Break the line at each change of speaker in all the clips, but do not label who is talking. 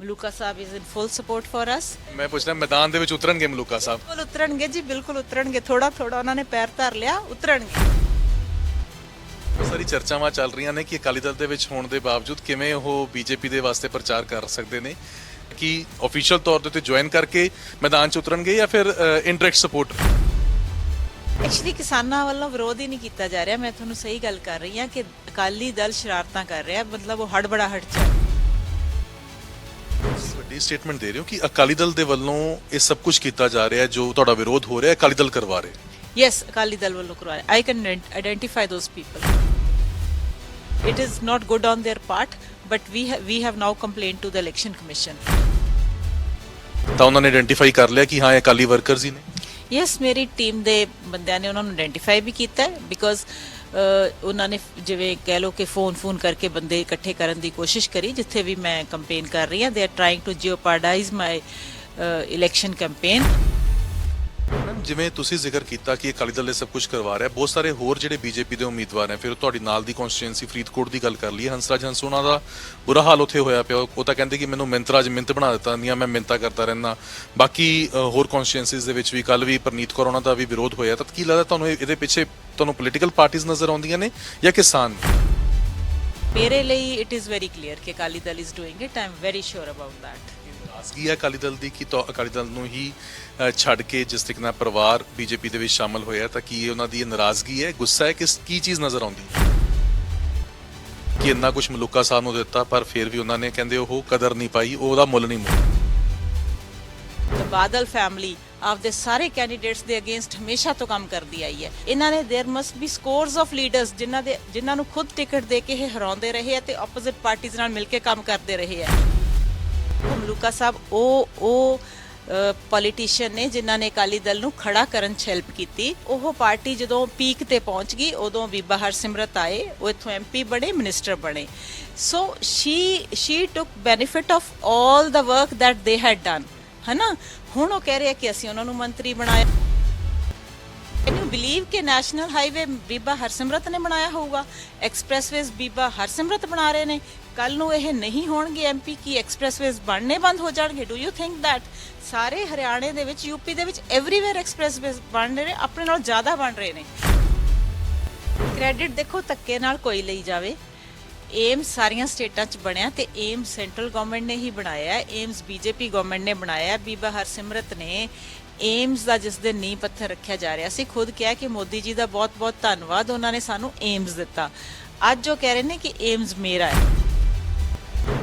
Maluka Sahib is in full support for us
ਮੈਂ ਪੁੱਛਦਾ ਮੈਦਾਨ ਦੇ ਵਿੱਚ ਉਤਰਨਗੇ ਮਲੂਕਾ ਸਾਹਿਬ?
ਬਿਲਕੁਲ ਉਤਰਨਗੇ ਜੀ ਬਿਲਕੁਲ ਉਤਰਨਗੇ। ਥੋੜਾ ਥੋੜਾ ਉਹਨਾਂ ਨੇ ਪੈਰ ਧਰ ਲਿਆ ਉਤਰਨਗੇ।
ਸਾਰੀ ਚਰਚਾਵਾਂ ਚੱਲ ਰਹੀਆਂ ਨੇ ਕਿ ਅਕਾਲੀ ਦਲ ਦੇ ਵਿੱਚ ਹੋਣ ਦੇ ਬਾਵਜੂਦ ਕਿਵੇਂ ਉਹ ਬੀਜੇਪੀ ਦੇ ਵਾਸਤੇ ਪ੍ਰਚਾਰ ਕਰ ਸਕਦੇ ਨੇ। ਕਿ ਅਫੀਸ਼ੀਅਲ ਤੌਰ ਉੱਤੇ ਜੁਆਇਨ ਕਰਕੇ ਮੈਦਾਨ 'ਚ ਉਤਰਨਗੇ ਜਾਂ ਫਿਰ ਇਨਡਾਇਰੈਕਟ ਸਪੋਰਟ
ਐਕਚੁਅਲੀ ਕਿਸਾਨਾਂ ਵੱਲੋਂ ਵਿਰੋਧ ਹੀ ਨਹੀਂ ਕੀਤਾ ਜਾ ਰਿਹਾ। ਮੈਂ ਤੁਹਾਨੂੰ ਸਹੀ ਗੱਲ ਕਰ ਰਹੀ ਹਾਂ ਕਿ ਅਕਾਲੀ ਦਲ ਸ਼ਰਾਰਤਾਂ ਕਰ ਰਿਹਾ ਮਤਲਬ ਉਹ ਹੜਬੜਾ ਹਟ ਚ ਹੈ।
ਵੱਡੀ ਸਟੇਟਮੈਂਟ ਦੇ ਰਹੇ ਹੋ ਕਿ ਅਕਾਲੀ ਦਲ ਦੇ ਵੱਲੋਂ ਇਹ ਸਭ ਕੁਝ ਕੀਤਾ ਜਾ ਰਿਹਾ ਹੈ ਜੋ ਤੁਹਾਡਾ ਵਿਰੋਧ ਹੋ ਰਿਹਾ ਹੈ ਅਕਾਲੀ ਦਲ ਕਰਵਾ ਰਿਹਾ ਹੈ
Yes, Akali Dal will look right. I can ident- identify those people. It is not good on their part, but we ha- we have now complained to the election commission.
ਤਾਂ ਉਹਨਾਂ ਨੇ ਆਇਡੈਂਟੀਫਾਈ ਕਰ ਲਿਆ ਕਿ ਹਾਂ ਇਹ Akali workers ਹੀ ਨੇ
yes ਮੇਰੀ ਟੀਮ ਦੇ ਬੰਦਿਆਂ ਨੇ ਉਹਨਾਂ ਨੂੰ ਆਇਡੈਂਟੀਫਾਈ ਵੀ ਕੀਤਾ ਹੈ ਬਿਕੋਜ਼ ਉਹਨਾਂ ਨੇ ਜਿਵੇਂ ਕਹਿ ਲਓ ਕਿ ਫੋਨ ਫੋਨ ਕਰਕੇ ਬੰਦੇ ਇਕੱਠੇ ਕਰਨ ਦੀ ਕੋਸ਼ਿਸ਼ ਕਰੀ, ਜਿੱਥੇ ਵੀ ਮੈਂ ਕੰਪੇਨ ਕਰ ਰਹੀ ਹਾਂ they are trying to jeopardise my election campaign
ma'am, ਜਿਵੇਂ ਤੁਸੀਂ ਜ਼ਿਕਰ ਕੀਤਾ ਕਿ ਅਕਾਲੀ ਦਲ ਇਹ ਸਭ ਕੁਝ ਕਰਵਾ ਰਿਹਾ, ਬਹੁਤ ਸਾਰੇ ਹੋਰ ਜਿਹੜੇ ਬੀਜੇਪੀ ਦੇ ਉਮੀਦਵਾਰ ਨੇ, ਫਿਰ ਤੁਹਾਡੀ ਨਾਲ ਦੀ ਕਨਸਟੀਟੂਐਂਸੀ ਫਰੀਦਕੋਟ ਦੀ ਗੱਲ ਕਰ ਲਈਏ ਹੰਸਰਾਜ ਹੰਸੂ ਦਾ ਬੁਰਾ ਹਾਲ ਉੱਥੇ ਹੋਇਆ ਪਿਆ। ਉਹ ਤਾਂ ਕਹਿੰਦੇ ਕਿ ਮੈਨੂੰ ਮਿੰਤਰਾਜ ਮਿੰਤ ਬਣਾ ਦਿੱਤਾ, ਨਹੀਂ, ਮੈਂ ਮਿੰਤਾ ਕਰਦਾ ਰਹਿਣਾ ਬਾਕੀ ਹੋਰ ਕਨਸਟੀਟੂਐਂਸੀਜ਼ ਦੇ ਵਿੱਚ ਵੀ ਕੱਲ ਵੀ ਪ੍ਰਨੀਤ ਕੌਰ, ਉਹਨਾਂ ਦਾ ਵੀ ਵਿਰੋਧ ਹੋਇਆ। ਤਾਂ ਕੀ ਲੱਗਦਾ ਤੁਹਾਨੂੰ ਇਹਦੇ ਪਿੱਛੇ ਤੁਹਾਨੂੰ ਪੋਲੀਟੀਕਲ ਪਾਰਟੀਆਂ ਨਜ਼ਰ ਆਉਂਦੀਆਂ ਨੇ ਜਾਂ ਕਿਸਾਨ
ਮੇਰੇ ਲਈ ਇਟ ਇਜ਼ ਵੈਰੀ ਕਲੀਅਰ ਕਿ Akali Dal is doing it I am very sure about that.
ਨਾਰਾਜ਼ਗੀ ਹੈ ਅਕਾਲੀ ਦਲ ਦੀ ਕਿ ਤਾਂ ਅਕਾਲੀ ਦਲ ਨੂੰ ਹੀ ਅ, ਛੱਡ ਕੇ ਜਿਸ ਤਰੀਕੇ ਨਾਲ ਪਰਿਵਾਰ ਬੀਜੇਪੀ ਦੇ ਵਿੱਚ ਸ਼ਾਮਲ ਹੋਇਆ ਤਾਂ ਕੀ ਇਹ ਉਹਨਾਂ ਦੀ ਇਹ ਨਾਰਾਜ਼ਗੀ ਹੈ ਗੁੱਸਾ ਹੈ ਕਿਸ ਕੀ ਚੀਜ਼ ਨਜ਼ਰ ਆਉਂਦੀ ਹੈ ਕਿ ਇੰਨਾ ਕੁਝ ਮਲੂਕਾ ਸਾਹਿਬ ਨੂੰ ਦਿੱਤਾ ਪਰ ਫਿਰ ਵੀ ਉਹਨਾਂ ਨੇ ਕਹਿੰਦੇ ਉਹ ਕਦਰ ਨਹੀਂ ਪਾਈ ਉਹਦਾ ਮੁੱਲ ਨਹੀਂ ਮੋੜਿਆ
ਦ ਬਾਦਲ ਫੈਮਿਲੀ ਆਪਦੇ ਸਾਰੇ ਕੈਂਡੀਡੇਟਸ ਦੇ ਅਗੇਂਸਟ ਹਮੇਸ਼ਾ ਤੋਂ ਕੰਮ ਕਰਦੀ ਆਈ ਹੈ ਇਹਨਾਂ ਨੇ there must be scores of leaders ਜਿਨ੍ਹਾਂ ਦੇ ਜਿਨ੍ਹਾਂ ਨੂੰ ਖੁਦ ਟਿਕਟ ਦੇ ਕੇ ਇਹ ਹਰਾਉਂਦੇ ਰਹੇ ਆ ਤੇ ਆਪੋਜ਼ਿਟ ਪਾਰਟੀਆਂ ਨਾਲ ਮਿਲ ਕੇ ਕੰਮ ਕਰਦੇ ਰਹੇ ਆ ਉਹ ਸਾਹਿਬ, ਉਹ ਉਹ ਪੋਲੀਟੀਸ਼ੀਅਨ ਨੇ ਜਿਨ੍ਹਾਂ ਨੇ ਅਕਾਲੀ ਦਲ ਨੂੰ ਖੜਾ ਕਰਨ 'ਚ ਹੈਲਪ ਕੀਤੀ। ਉਹ ਪਾਰਟੀ ਜਦੋਂ ਪੀਕ ਤੇ ਪਹੁੰਚ ਗਈ, ਉਦੋਂ ਬੀਬਾ ਹਰਸਿਮਰਤ ਆਏ, ਉਹ ਇੱਥੋਂ ਐਮਪੀ ਬਣੇ ਮਿਨਿਸਟਰ ਬਣੇ। So she she took benefit of 올 the work that they had done ਹਨਾ? ਹੁਣ ਉਹ ਕਹਿ ਰਿਹਾ ਕਿ ਅਸੀਂ ਉਹਨਾਂ ਨੂੰ ਮੰਤਰੀ ਬਣਾਇਆ। ਕੈਨ ਯੂ ਬਲੀਵ ਕਿ ਨੈਸ਼ਨਲ ਹਾਈਵੇ ਬੀਬਾ ਹਰਸਿਮਰਤ ਨੇ ਬਣਾਇਆ ਹੋਊਗਾ? ਐਕਸਪ੍ਰੈਸਵੇਜ਼ ਬੀਬਾ ਹਰਸਿਮਰਤ ਬਣਾ ਰਹੇ ਨੇ। ਕੱਲ ਨੂੰ ਇਹ ਨਹੀਂ ਹੋਣਗੇ ਐਮਪੀ ਕੀ ਐਕਸਪ੍ਰੈਸਵੇਜ਼ ਬਣਨੇ ਬੰਦ ਹੋ ਜਾਣਗੇ? ਡੂ ਯੂ ਥਿੰਕ ਥੈਟ ਸਾਰੇ ਹਰਿਆਣੇ ਦੇ ਵਿੱਚ ਯੂਪੀ ਦੇ ਵਿੱਚ ਐਵਰੀਵੇਅਰ ਐਕਸਪ੍ਰੈਸਵੇਜ਼ ਬਣ ਰਹੇ ਨੇ, ਆਪਣੇ ਨਾਲ ਜ਼ਿਆਦਾ ਬਣ ਰਹੇ ਨੇ? ਕ੍ਰੈਡਿਟ ਦੇਖੋ ਧੱਕੇ ਨਾਲ ਕੋਈ ਲਈ ਜਾਵੇ। ਏਮਸ ਸਾਰੀਆਂ ਸਟੇਟਾਂ 'ਚ ਬਣਿਆ ਤੇ ਏਮਸ ਸੈਂਟਰਲ ਗਵਰਨਮੈਂਟ ਨੇ ਹੀ ਬਣਾਇਆ ਹੈ। ਏਮਸ ਬੀਜੇਪੀ ਗਵਰਨਮੈਂਟ ਨੇ ਬਣਾਇਆ ਹੈ। ਬੀਬਾ ਹਰਸਿਮਰਤ ਨੇ ਏਮਸ ਦਾ ਜਿਸ ਦਿਨ ਨੀਂਹ ਪੱਥਰ ਰੱਖਿਆ ਜਾ ਰਿਹਾ ਸੀ, ਖੁਦ ਕਿਹਾ ਕਿ ਮੋਦੀ ਜੀ ਦਾ ਬਹੁਤ-ਬਹੁਤ ਧੰਨਵਾਦ। ਉਹਨਾਂ ਨੇ ਸਾਨੂੰ ਏਮਸ ਦਿੱਤਾ। ਅੱਜ ਉਹ ਕਹਿ ਰਹੇ ਨੇ ਕਿ ਏਮਸ ਮੇਰਾ ਹੈ।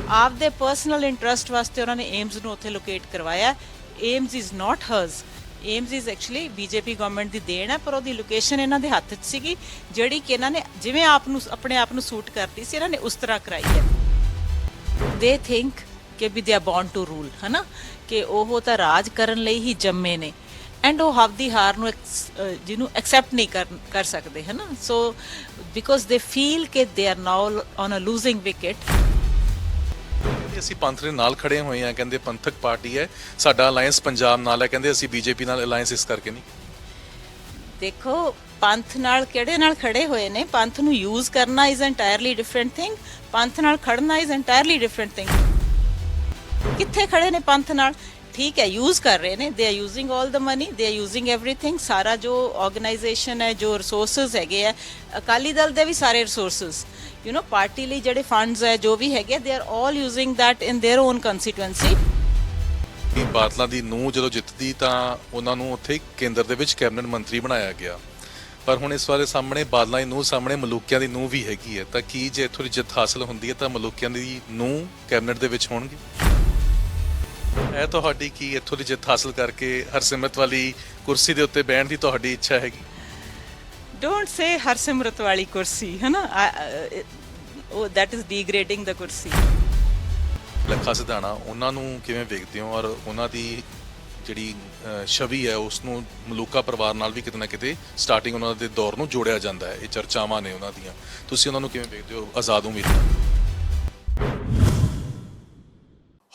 ਆਪਦੇ ਪਰਸਨਲ ਇੰਟਰਸਟ ਵਾਸਤੇ ਉਹਨਾਂ ਨੇ ਏਮਸ ਨੂੰ ਉੱਥੇ ਲੋਕੇਟ ਕਰਵਾਇਆ। AIIMS is not hers AIIMS is actually BJP government ਦੀ ਦੇਣ ਹੈ, ਪਰ ਉਹਦੀ ਲੋਕੇਸ਼ਨ ਇਹਨਾਂ ਦੇ ਹੱਥ 'ਚ ਸੀਗੀ, ਜਿਹੜੀ ਕਿ ਇਹਨਾਂ ਨੇ ਜਿਵੇਂ ਆਪ ਨੂੰ, ਆਪਣੇ ਆਪ ਨੂੰ ਸੂਟ ਕਰਦੀ ਸੀ, ਇਹਨਾਂ ਨੇ ਉਸ ਤਰ੍ਹਾਂ ਕਰਾਈ ਹੈ। ਦੇ ਥਿੰਕ ਕਿ we they are born to rule ਹਨਾ? ਕਿ ਉਹ ਤਾਂ ਰਾਜ ਕਰਨ ਲਈ ਹੀ ਜੰਮੇ ਨੇ। ਐਂਡ ਉਹ ਆਪਦੀ ਹਾਰ ਨੂੰ ਜਿਹਨੂੰ ਐਕਸੈਪਟ ਨਹੀਂ ਕਰ ਕਰ ਸਕਦੇ, ਹਨਾ? ਸੋ ਬਿਕੋਜ਼ ਦੇ ਫੀਲ ਕਿ they are now on a losing wicket
ਕਹਿੰਦੇ ਅਸੀਂ ਪੰਥ ਦੇ ਨਾਲ ਖੜੇ ਹੋਏ ਆ ਕਹਿੰਦੇ ਪੰਥਕ ਪਾਰਟੀ ਹੈ, ਸਾਡਾ ਅਲਾਈਅੰਸ ਪੰਜਾਬ ਨਾਲ ਹੈ, ਕਹਿੰਦੇ ਅਸੀਂ ਬੀਜੇਪੀ ਨਾਲ ਅਲਾਈਅੰਸ ਇਸ ਕਰਕੇ ਨਹੀਂ।
ਦੇਖੋ, ਪੰਥ ਨਾਲ ਕਿਹੜੇ ਨਾਲ ਖੜੇ ਹੋਏ ਨੇ? ਪੰਥ ਨੂੰ ਯੂਜ਼ ਕਰਨਾ ਇਜ਼ ਐਂਟਾਇਰਲੀ ਡਿਫਰੈਂਟ ਥਿੰਗ ਪੰਥ ਨਾਲ ਖੜਨਾ ਇਜ਼ ਐਂਟਾਇਰਲੀ ਡਿਫਰੈਂਟ ਥਿੰਗ ਕਿੱਥੇ ਖੜੇ ਨੇ ਪੰਥ ਨਾਲ? ਠੀਕ ਹੈ ਯੂਜ਼ ਕਰ ਰਹੇ ਨੇ they are using 올 the money they are using everything ਸਾਰਾ ਜੋ ਆਰਗੇਨਾਈਜੇਸ਼ਨ ਹੈ ਜੋ ਰਿਸੋਰਸਸ ਹੈਗੇ ਆ ਅਕਾਲੀ ਦਲ ਦੇ ਵੀ ਸਾਰੇ ਰਿਸੋਰਸਸ ਯੂ نو ਪਾਰਟੀ ਲਈ ਜਿਹੜੇ ਫੰਡਸ ਹੈ ਜੋ ਵੀ ਹੈਗੇ they are 올 using that in their own constituency
ਕਿ ਬਾਦਲਾਂ ਦੀ ਨੂੰ ਜਦੋਂ ਜਿੱਤਦੀ ਤਾਂ ਉਹਨਾਂ ਨੂੰ ਉੱਥੇ ਕੇਂਦਰ ਦੇ ਵਿੱਚ ਕੈਬਨਿਟ ਮੰਤਰੀ ਬਣਾਇਆ ਗਿਆ ਪਰ ਹੁਣ ਇਸ ਵਾਰੇ ਸਾਹਮਣੇ ਬਾਦਲਾਂ ਦੀ ਨੂੰ ਸਾਹਮਣੇ ਮਲੂਕਿਆਂ ਦੀ ਨੂੰ ਵੀ ਹੈਗੀ ਹੈ ਤਾਂ ਕੀ ਜੇ ਇੱਥੋਂ ਦੀ ਜਿੱਤ ਹਾਸਲ ਹੁੰਦੀ ਹੈ ਤਾਂ ਮਲੂਕਿਆਂ ਦੀ ਨੂੰ ਕੈਬਨਿਟ ਦੇ ਵਿੱਚ ਹੋਣਗੇ ਇਹ ਤੁਹਾਡੀ ਕੀ ਇੱਥੋਂ ਦੀ ਜਿੱਤ ਹਾਸਲ ਕਰਕੇ ਹਰਸਿਮਰਤ ਵਾਲੀ ਕੁਰਸੀ ਦੇ ਉੱਤੇ ਬਹਿਣ ਦੀ ਤੁਹਾਡੀ ਇੱਛਾ ਹੈਗੀ?
ਡੋਂਟ ਸੇ ਹਰਸਿਮਰਤ ਵਾਲੀ ਕੁਰਸੀ ਹੈ ਨਾ ਉਹ that is degrading the ਕੁਰਸੀ।
ਲੱਖਾ ਸਿਧਾਣਾ ਉਹਨਾਂ ਨੂੰ ਕਿਵੇਂ ਵੇਖਦੇ ਹੋ? ਔਰ ਉਹਨਾਂ ਦੀ ਜਿਹੜੀ ਅਹ, ਛਵੀ ਹੈ ਉਸ ਨੂੰ ਮਲੂਕਾ ਪਰਿਵਾਰ ਨਾਲ ਵੀ ਕਿਤੇ ਨਾ ਕਿਤੇ ਸਟਾਰਟਿੰਗ ਉਹਨਾਂ ਦੇ ਦੌਰ ਨੂੰ ਜੋੜਿਆ ਜਾਂਦਾ ਹੈ। ਇਹ ਚਰਚਾਵਾਂ ਨੇ ਉਹਨਾਂ ਦੀਆਂ। ਤੁਸੀਂ ਉਹਨਾਂ ਨੂੰ ਕਿਵੇਂ ਵੇਖਦੇ ਹੋ? ਆਜ਼ਾਦ ਉਮੀਦਵਾਰ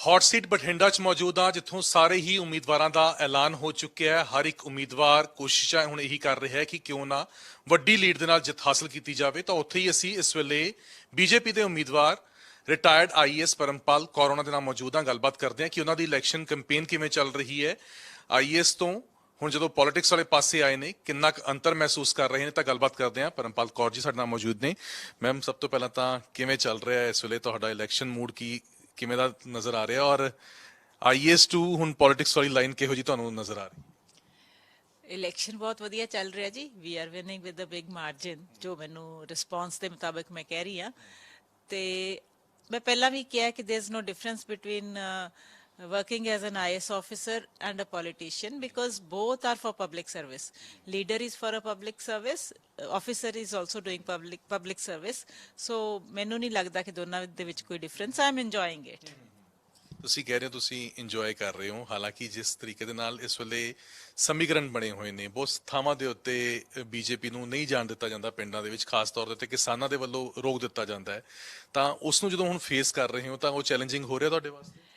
ਹੌਟ ਸੀਟ ਬਠਿੰਡਾ 'ਚ ਮੌਜੂਦ ਹਾਂ ਜਿੱਥੋਂ ਸਾਰੇ ਹੀ ਉਮੀਦਵਾਰਾਂ ਦਾ ਐਲਾਨ ਹੋ ਚੁੱਕਿਆ ਹੈ। ਹਰ ਇੱਕ ਉਮੀਦਵਾਰ ਕੋਸ਼ਿਸ਼ਾਂ ਹੁਣ ਇਹੀ ਕਰ ਰਿਹਾ ਹੈ ਕਿ ਕਿਉਂ ਨਾ ਵੱਡੀ ਲੀਡ ਦੇ ਨਾਲ ਜਿੱਤ ਹਾਸਲ ਕੀਤੀ ਜਾਵੇ। ਤਾਂ ਉੱਥੇ ਹੀ ਅਸੀਂ ਇਸ ਵੇਲੇ ਬੀਜੇਪੀ ਦੇ ਉਮੀਦਵਾਰ ਰਿਟਾਇਰਡ ਆਈਐਸ ਪਰਮਪਾਲ ਕੌਰ ਉਹਨਾਂ ਦੇ ਨਾਲ ਮੌਜੂਦ ਹਾਂ ਗੱਲਬਾਤ ਕਰਦੇ ਹਾਂ ਕਿ ਉਹਨਾਂ ਦੀ ਇਲੈਕਸ਼ਨ ਕੈਂਪੇਨ ਕਿਵੇਂ ਚੱਲ ਰਹੀ ਹੈ। ਆਈਐਸ ਤੋਂ ਹੁਣ ਜਦੋਂ ਪੋਲਿਟਿਕਸ ਵਾਲੇ ਪਾਸੇ ਆਏ ਨੇ, ਕਿੰਨਾ ਕੁ ਅੰਤਰ ਮਹਿਸੂਸ ਕਰ ਰਹੇ ਨੇ, ਤਾਂ ਗੱਲਬਾਤ ਕਰਦੇ ਹਾਂ। ਪਰਮਪਾਲ ਕੌਰ ਜੀ ਸਾਡੇ ਨਾਲ ਮੌਜੂਦ ਨੇ। ਮੈਮ ਸਭ ਤੋਂ ਪਹਿਲਾਂ ਤਾਂ ਕਿਵੇਂ ਚੱਲ ਰਿਹਾ ਹੈ ਇਸ ਵੇਲੇ ਤੁਹਾਡਾ ਇਲੈਕਸ਼ਨ ਮੂਡ ਕੀ ਕਿਵੇਂ ਦਾ ਨਜ਼ਰ ਆ ਰਿਹਾ ਔਰ ਆਈਐਸ2 ਹੁਣ ਪੋਲਿਟਿਕਸ ਵਾਲੀ ਲਾਈਨ ਕਿਹੋ ਜੀ ਤੁਹਾਨੂੰ ਨਜ਼ਰ ਆ ਰਹੀ?
ਇਲੈਕਸ਼ਨ ਬਹੁਤ ਵਧੀਆ ਚੱਲ ਰਿਹਾ ਜੀ। We are winning with a big margin ਜੋ ਮੈਨੂੰ ਰਿਸਪੌਂਸ ਦੇ ਮੁਤਾਬਕ ਮੈਂ ਕਹਿ ਰਹੀ ਆ ਤੇ ਮੈਂ ਪਹਿਲਾਂ ਵੀ ਕਿਹਾ ਕਿ there is no difference between working as an IS officer and a politician because both are for public service. Leader is for a public service, uh, officer is also doing public public service. So ਮੈਨੂੰ ਨਹੀਂ ਲੱਗਦਾ ਕਿ ਦੋਨਾਂ ਦੇ ਵਿੱਚ ਕੋਈ difference I enjoying it
ਤੁਸੀਂ ਕਹਿ ਰਹੇ ਹੋ ਤੁਸੀਂ ਇੰਜੋਏ ਕਰ ਰਹੇ ਹੋ। ਹਾਲਾਂਕਿ ਜਿਸ ਤਰੀਕੇ ਦੇ ਨਾਲ ਇਸ ਵੇਲੇ ਸਮੀਕਰਨ ਬਣੇ ਹੋਏ ਨੇ ਬਹੁਤ ਥਾਵਾਂ ਦੇ ਉੱਤੇ ਬੀਜੇਪੀ ਨੂੰ ਨਹੀਂ ਜਾਣ ਦਿੱਤਾ ਜਾਂਦਾ ਪਿੰਡਾਂ ਦੇ ਵਿੱਚ ਖਾਸ ਤੌਰ ਤੇ ਕਿਸਾਨਾਂ ਦੇ ਵੱਲੋਂ ਰੋਕ ਦਿੱਤਾ ਜਾਂਦਾ ਹੈ। ਤਾਂ ਉਸ ਨੂੰ ਜਦੋਂ ਹੁਣ ਫੇਸ ਕਰ ਰਹੇ ਹੋ ਤਾਂ ਉਹ ਚੈਲੰਜਿੰਗ ਹੋ ਰਿਹਾ ਤੁਹਾਡੇ ਵਾਸਤੇ?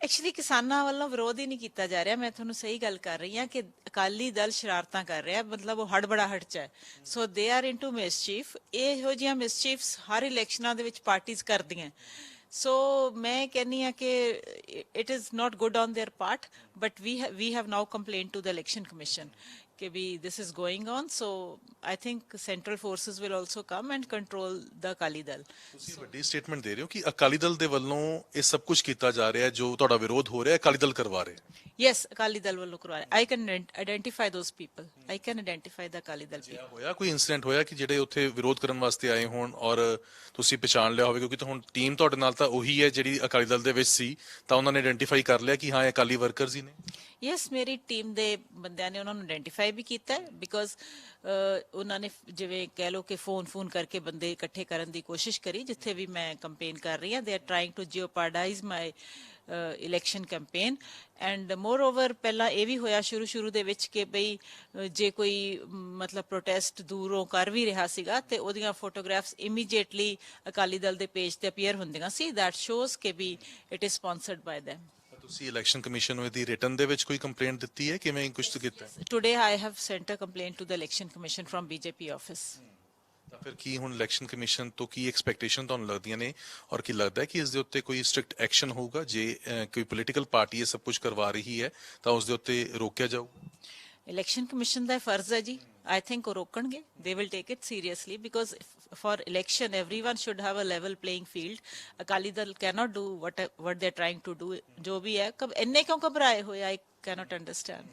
ਐਕਚੁਅਲੀ ਕਿਸਾਨਾਂ ਵੱਲੋਂ ਵਿਰੋਧ ਹੀ ਨਹੀਂ ਕੀਤਾ ਜਾ ਰਿਹਾ ਮੈਂ ਤੁਹਾਨੂੰ ਸਹੀ ਗੱਲ ਕਰ ਰਹੀ ਹਾਂ ਕਿ ਅਕਾਲੀ ਦਲ ਸ਼ਰਾਰਤਾਂ ਕਰ ਰਿਹਾ ਮਤਲਬ ਉਹ ਹੜਬੜਾਹਟ ਚ ਹੈ ਸੋ ਦੇ ਆਰ ਇਨਟੂ ਮਿਸਚੀਫ ਇਹੋ ਜਿਹੀਆਂ ਮਿਸਚੀਫਸ ਹਰ ਇਲੈਕਸ਼ਨਾਂ ਦੇ ਵਿੱਚ ਪਾਰਟੀਆਂ ਕਰਦੀਆਂ ਸੋ ਮੈਂ ਕਹਿੰਨੀ ਆ ਕਿ it is not good on their part but we we have now complain to the election commission ਕਿ we this is going on. So i think central forces will also come and control the akali dal.
ਤੁਸੀਂ ਵੱਡੀ statement ਦੇ ਰਹੇ ਹੋ ਕਿ ਅਕਾਲੀ ਦਲ ਦੇ ਵੱਲੋਂ ਇਹ ਸਭ ਕੁਝ ਕੀਤਾ ਜਾ ਰਿਹਾ ਹੈ ਜੋ ਤੁਹਾਡਾ ਵਿਰੋਧ ਹੋ ਰਿਹਾ ਹੈ ਅਕਾਲੀ ਦਲ ਕਰਵਾ ਰਿਹਾ
yes akali dal ਵੱਲੋਂ ਕਰਵਾ i can ident- identify those people. I can identify the akali dal people.
ਕਿਆ ਹੋਇਆ ਕੋਈ ਇਨਸੀਡੈਂਟ ਹੋਇਆ ਕਿ ਜਿਹੜੇ ਉੱਥੇ ਵਿਰੋਧ ਕਰਨ ਵਾਸਤੇ ਆਏ ਹੋਣ ਔਰ ਤੁਸੀਂ ਪਛਾਣ ਲਿਆ ਹੋਵੇ ਕਿਉਂਕਿ ਤਾਂ ਹੁਣ ਟੀਮ ਤੁਹਾਡੇ ਨਾਲ ਤਾਂ ਉਹੀ ਹੈ ਜਿਹੜੀ ਅਕਾਲੀ ਦਲ ਦੇ ਵਿੱਚ ਸੀ ਤਾਂ ਉਹਨਾਂ ਨੇ ਆਇਡੈਂਟੀਫਾਈ ਕਰ ਲਿਆ ਕਿ ਹਾਂ ਇਹ ਅਕਾਲੀ ਵਰਕਰਸ ਹੀ ਨੇ।
ਯੈਸ ਮੇਰੀ ਟੀਮ ਦੇ ਬੰਦਿਆਂ ਨੇ ਉਹਨਾਂ ਨੂੰ ਆਇਡੈਂਟੀਫਾਈ ਵੀ ਕੀਤਾ ਬਿਕੋਜ਼ ਉਹਨਾਂ ਨੇ ਜਿਵੇਂ ਕਹਿ ਲਓ ਕਿ ਫੋਨ ਫੋਨ ਕਰਕੇ ਬੰਦੇ ਇਕੱਠੇ ਕਰਨ ਦੀ ਕੋਸ਼ਿਸ਼ ਕਰੀ ਜਿੱਥੇ ਵੀ ਮੈਂ ਕੰਪੇਨ ਕਰ ਰਹੀ ਹਾਂ they are trying to jeopardise my election campaign and moreover ਪਹਿਲਾਂ ਇਹ ਵੀ ਹੋਇਆ ਸ਼ੁਰੂ ਸ਼ੁਰੂ ਦੇ ਵਿੱਚ ਕਿ ਬਈ ਜੇ ਕੋਈ ਮਤਲਬ ਪ੍ਰੋਟੈਸਟ ਦੂਰੋਂ ਕਰ ਵੀ ਰਿਹਾ ਸੀਗਾ ਤੇ ਉਹਦੀਆਂ ਫੋਟੋਗ੍ਰਾਫਸ ਇਮੀਡੀਏਟਲੀ ਅਕਾਲੀ ਦਲ ਦੇ ਪੇਜ ਤੇ ਅਪੀਅਰ ਹੁੰਦੀਆਂ ਸੀ ਦੈਟ ਸ਼ੋਜ਼ ਕਿ ਵੀ it is sponsored by them.
ਤੁਸੀਂ ਇਲੈਕਸ਼ਨ ਕਮਿਸ਼ਨ ਨੂੰ ਇਹਦੀ ਰਿਟਰਨ ਦੇ ਵਿੱਚ ਕੋਈ ਕੰਪਲੇਂਟ ਦਿੱਤੀ ਹੈ? ਕਿਵੇਂ ਕੁਝ ਕੀਤਾ? ਹੈ?
Today, I have sent a complaint to the Election Commission from BJP office.
ਤਾਂ ਫਿਰ ਕੀ ਹੁਣ ਇਲੈਕਸ਼ਨ ਕਮਿਸ਼ਨ ਤੋਂ ਕੀ ਐਕਸਪੈਕਟੇਸ਼ਨ ਤੁਹਾਨੂੰ ਲੱਗਦੀਆਂ ਨੇ? ਔਰ ਕੀ ਲੱਗਦਾ ਹੈ ਕਿ ਇਸ ਦੇ ਉੱਤੇ ਕੋਈ ਸਟ੍ਰਿਕਟ ਐਕਸ਼ਨ ਹੋਊਗਾ? ਜੇ ਅਹ, ਕੋਈ ਪੋਲੀਟੀਕਲ ਪਾਰਟੀ ਇਹ ਸਭ ਕੁਝ ਕਰਵਾ ਰਹੀ ਹੈ ਤਾਂ ਉਸ ਦੇ ਉੱਤੇ ਰੋਕਿਆ ਜਾਊਗਾ?
Election Commission ਦਾ ਇਹ ਫਰਜ਼ ਹੈ ਜੀ। I think they will take it seriously because for election, everyone should have a level playing field. Akali Dal cannot do what what they're trying to do. I cannot understand.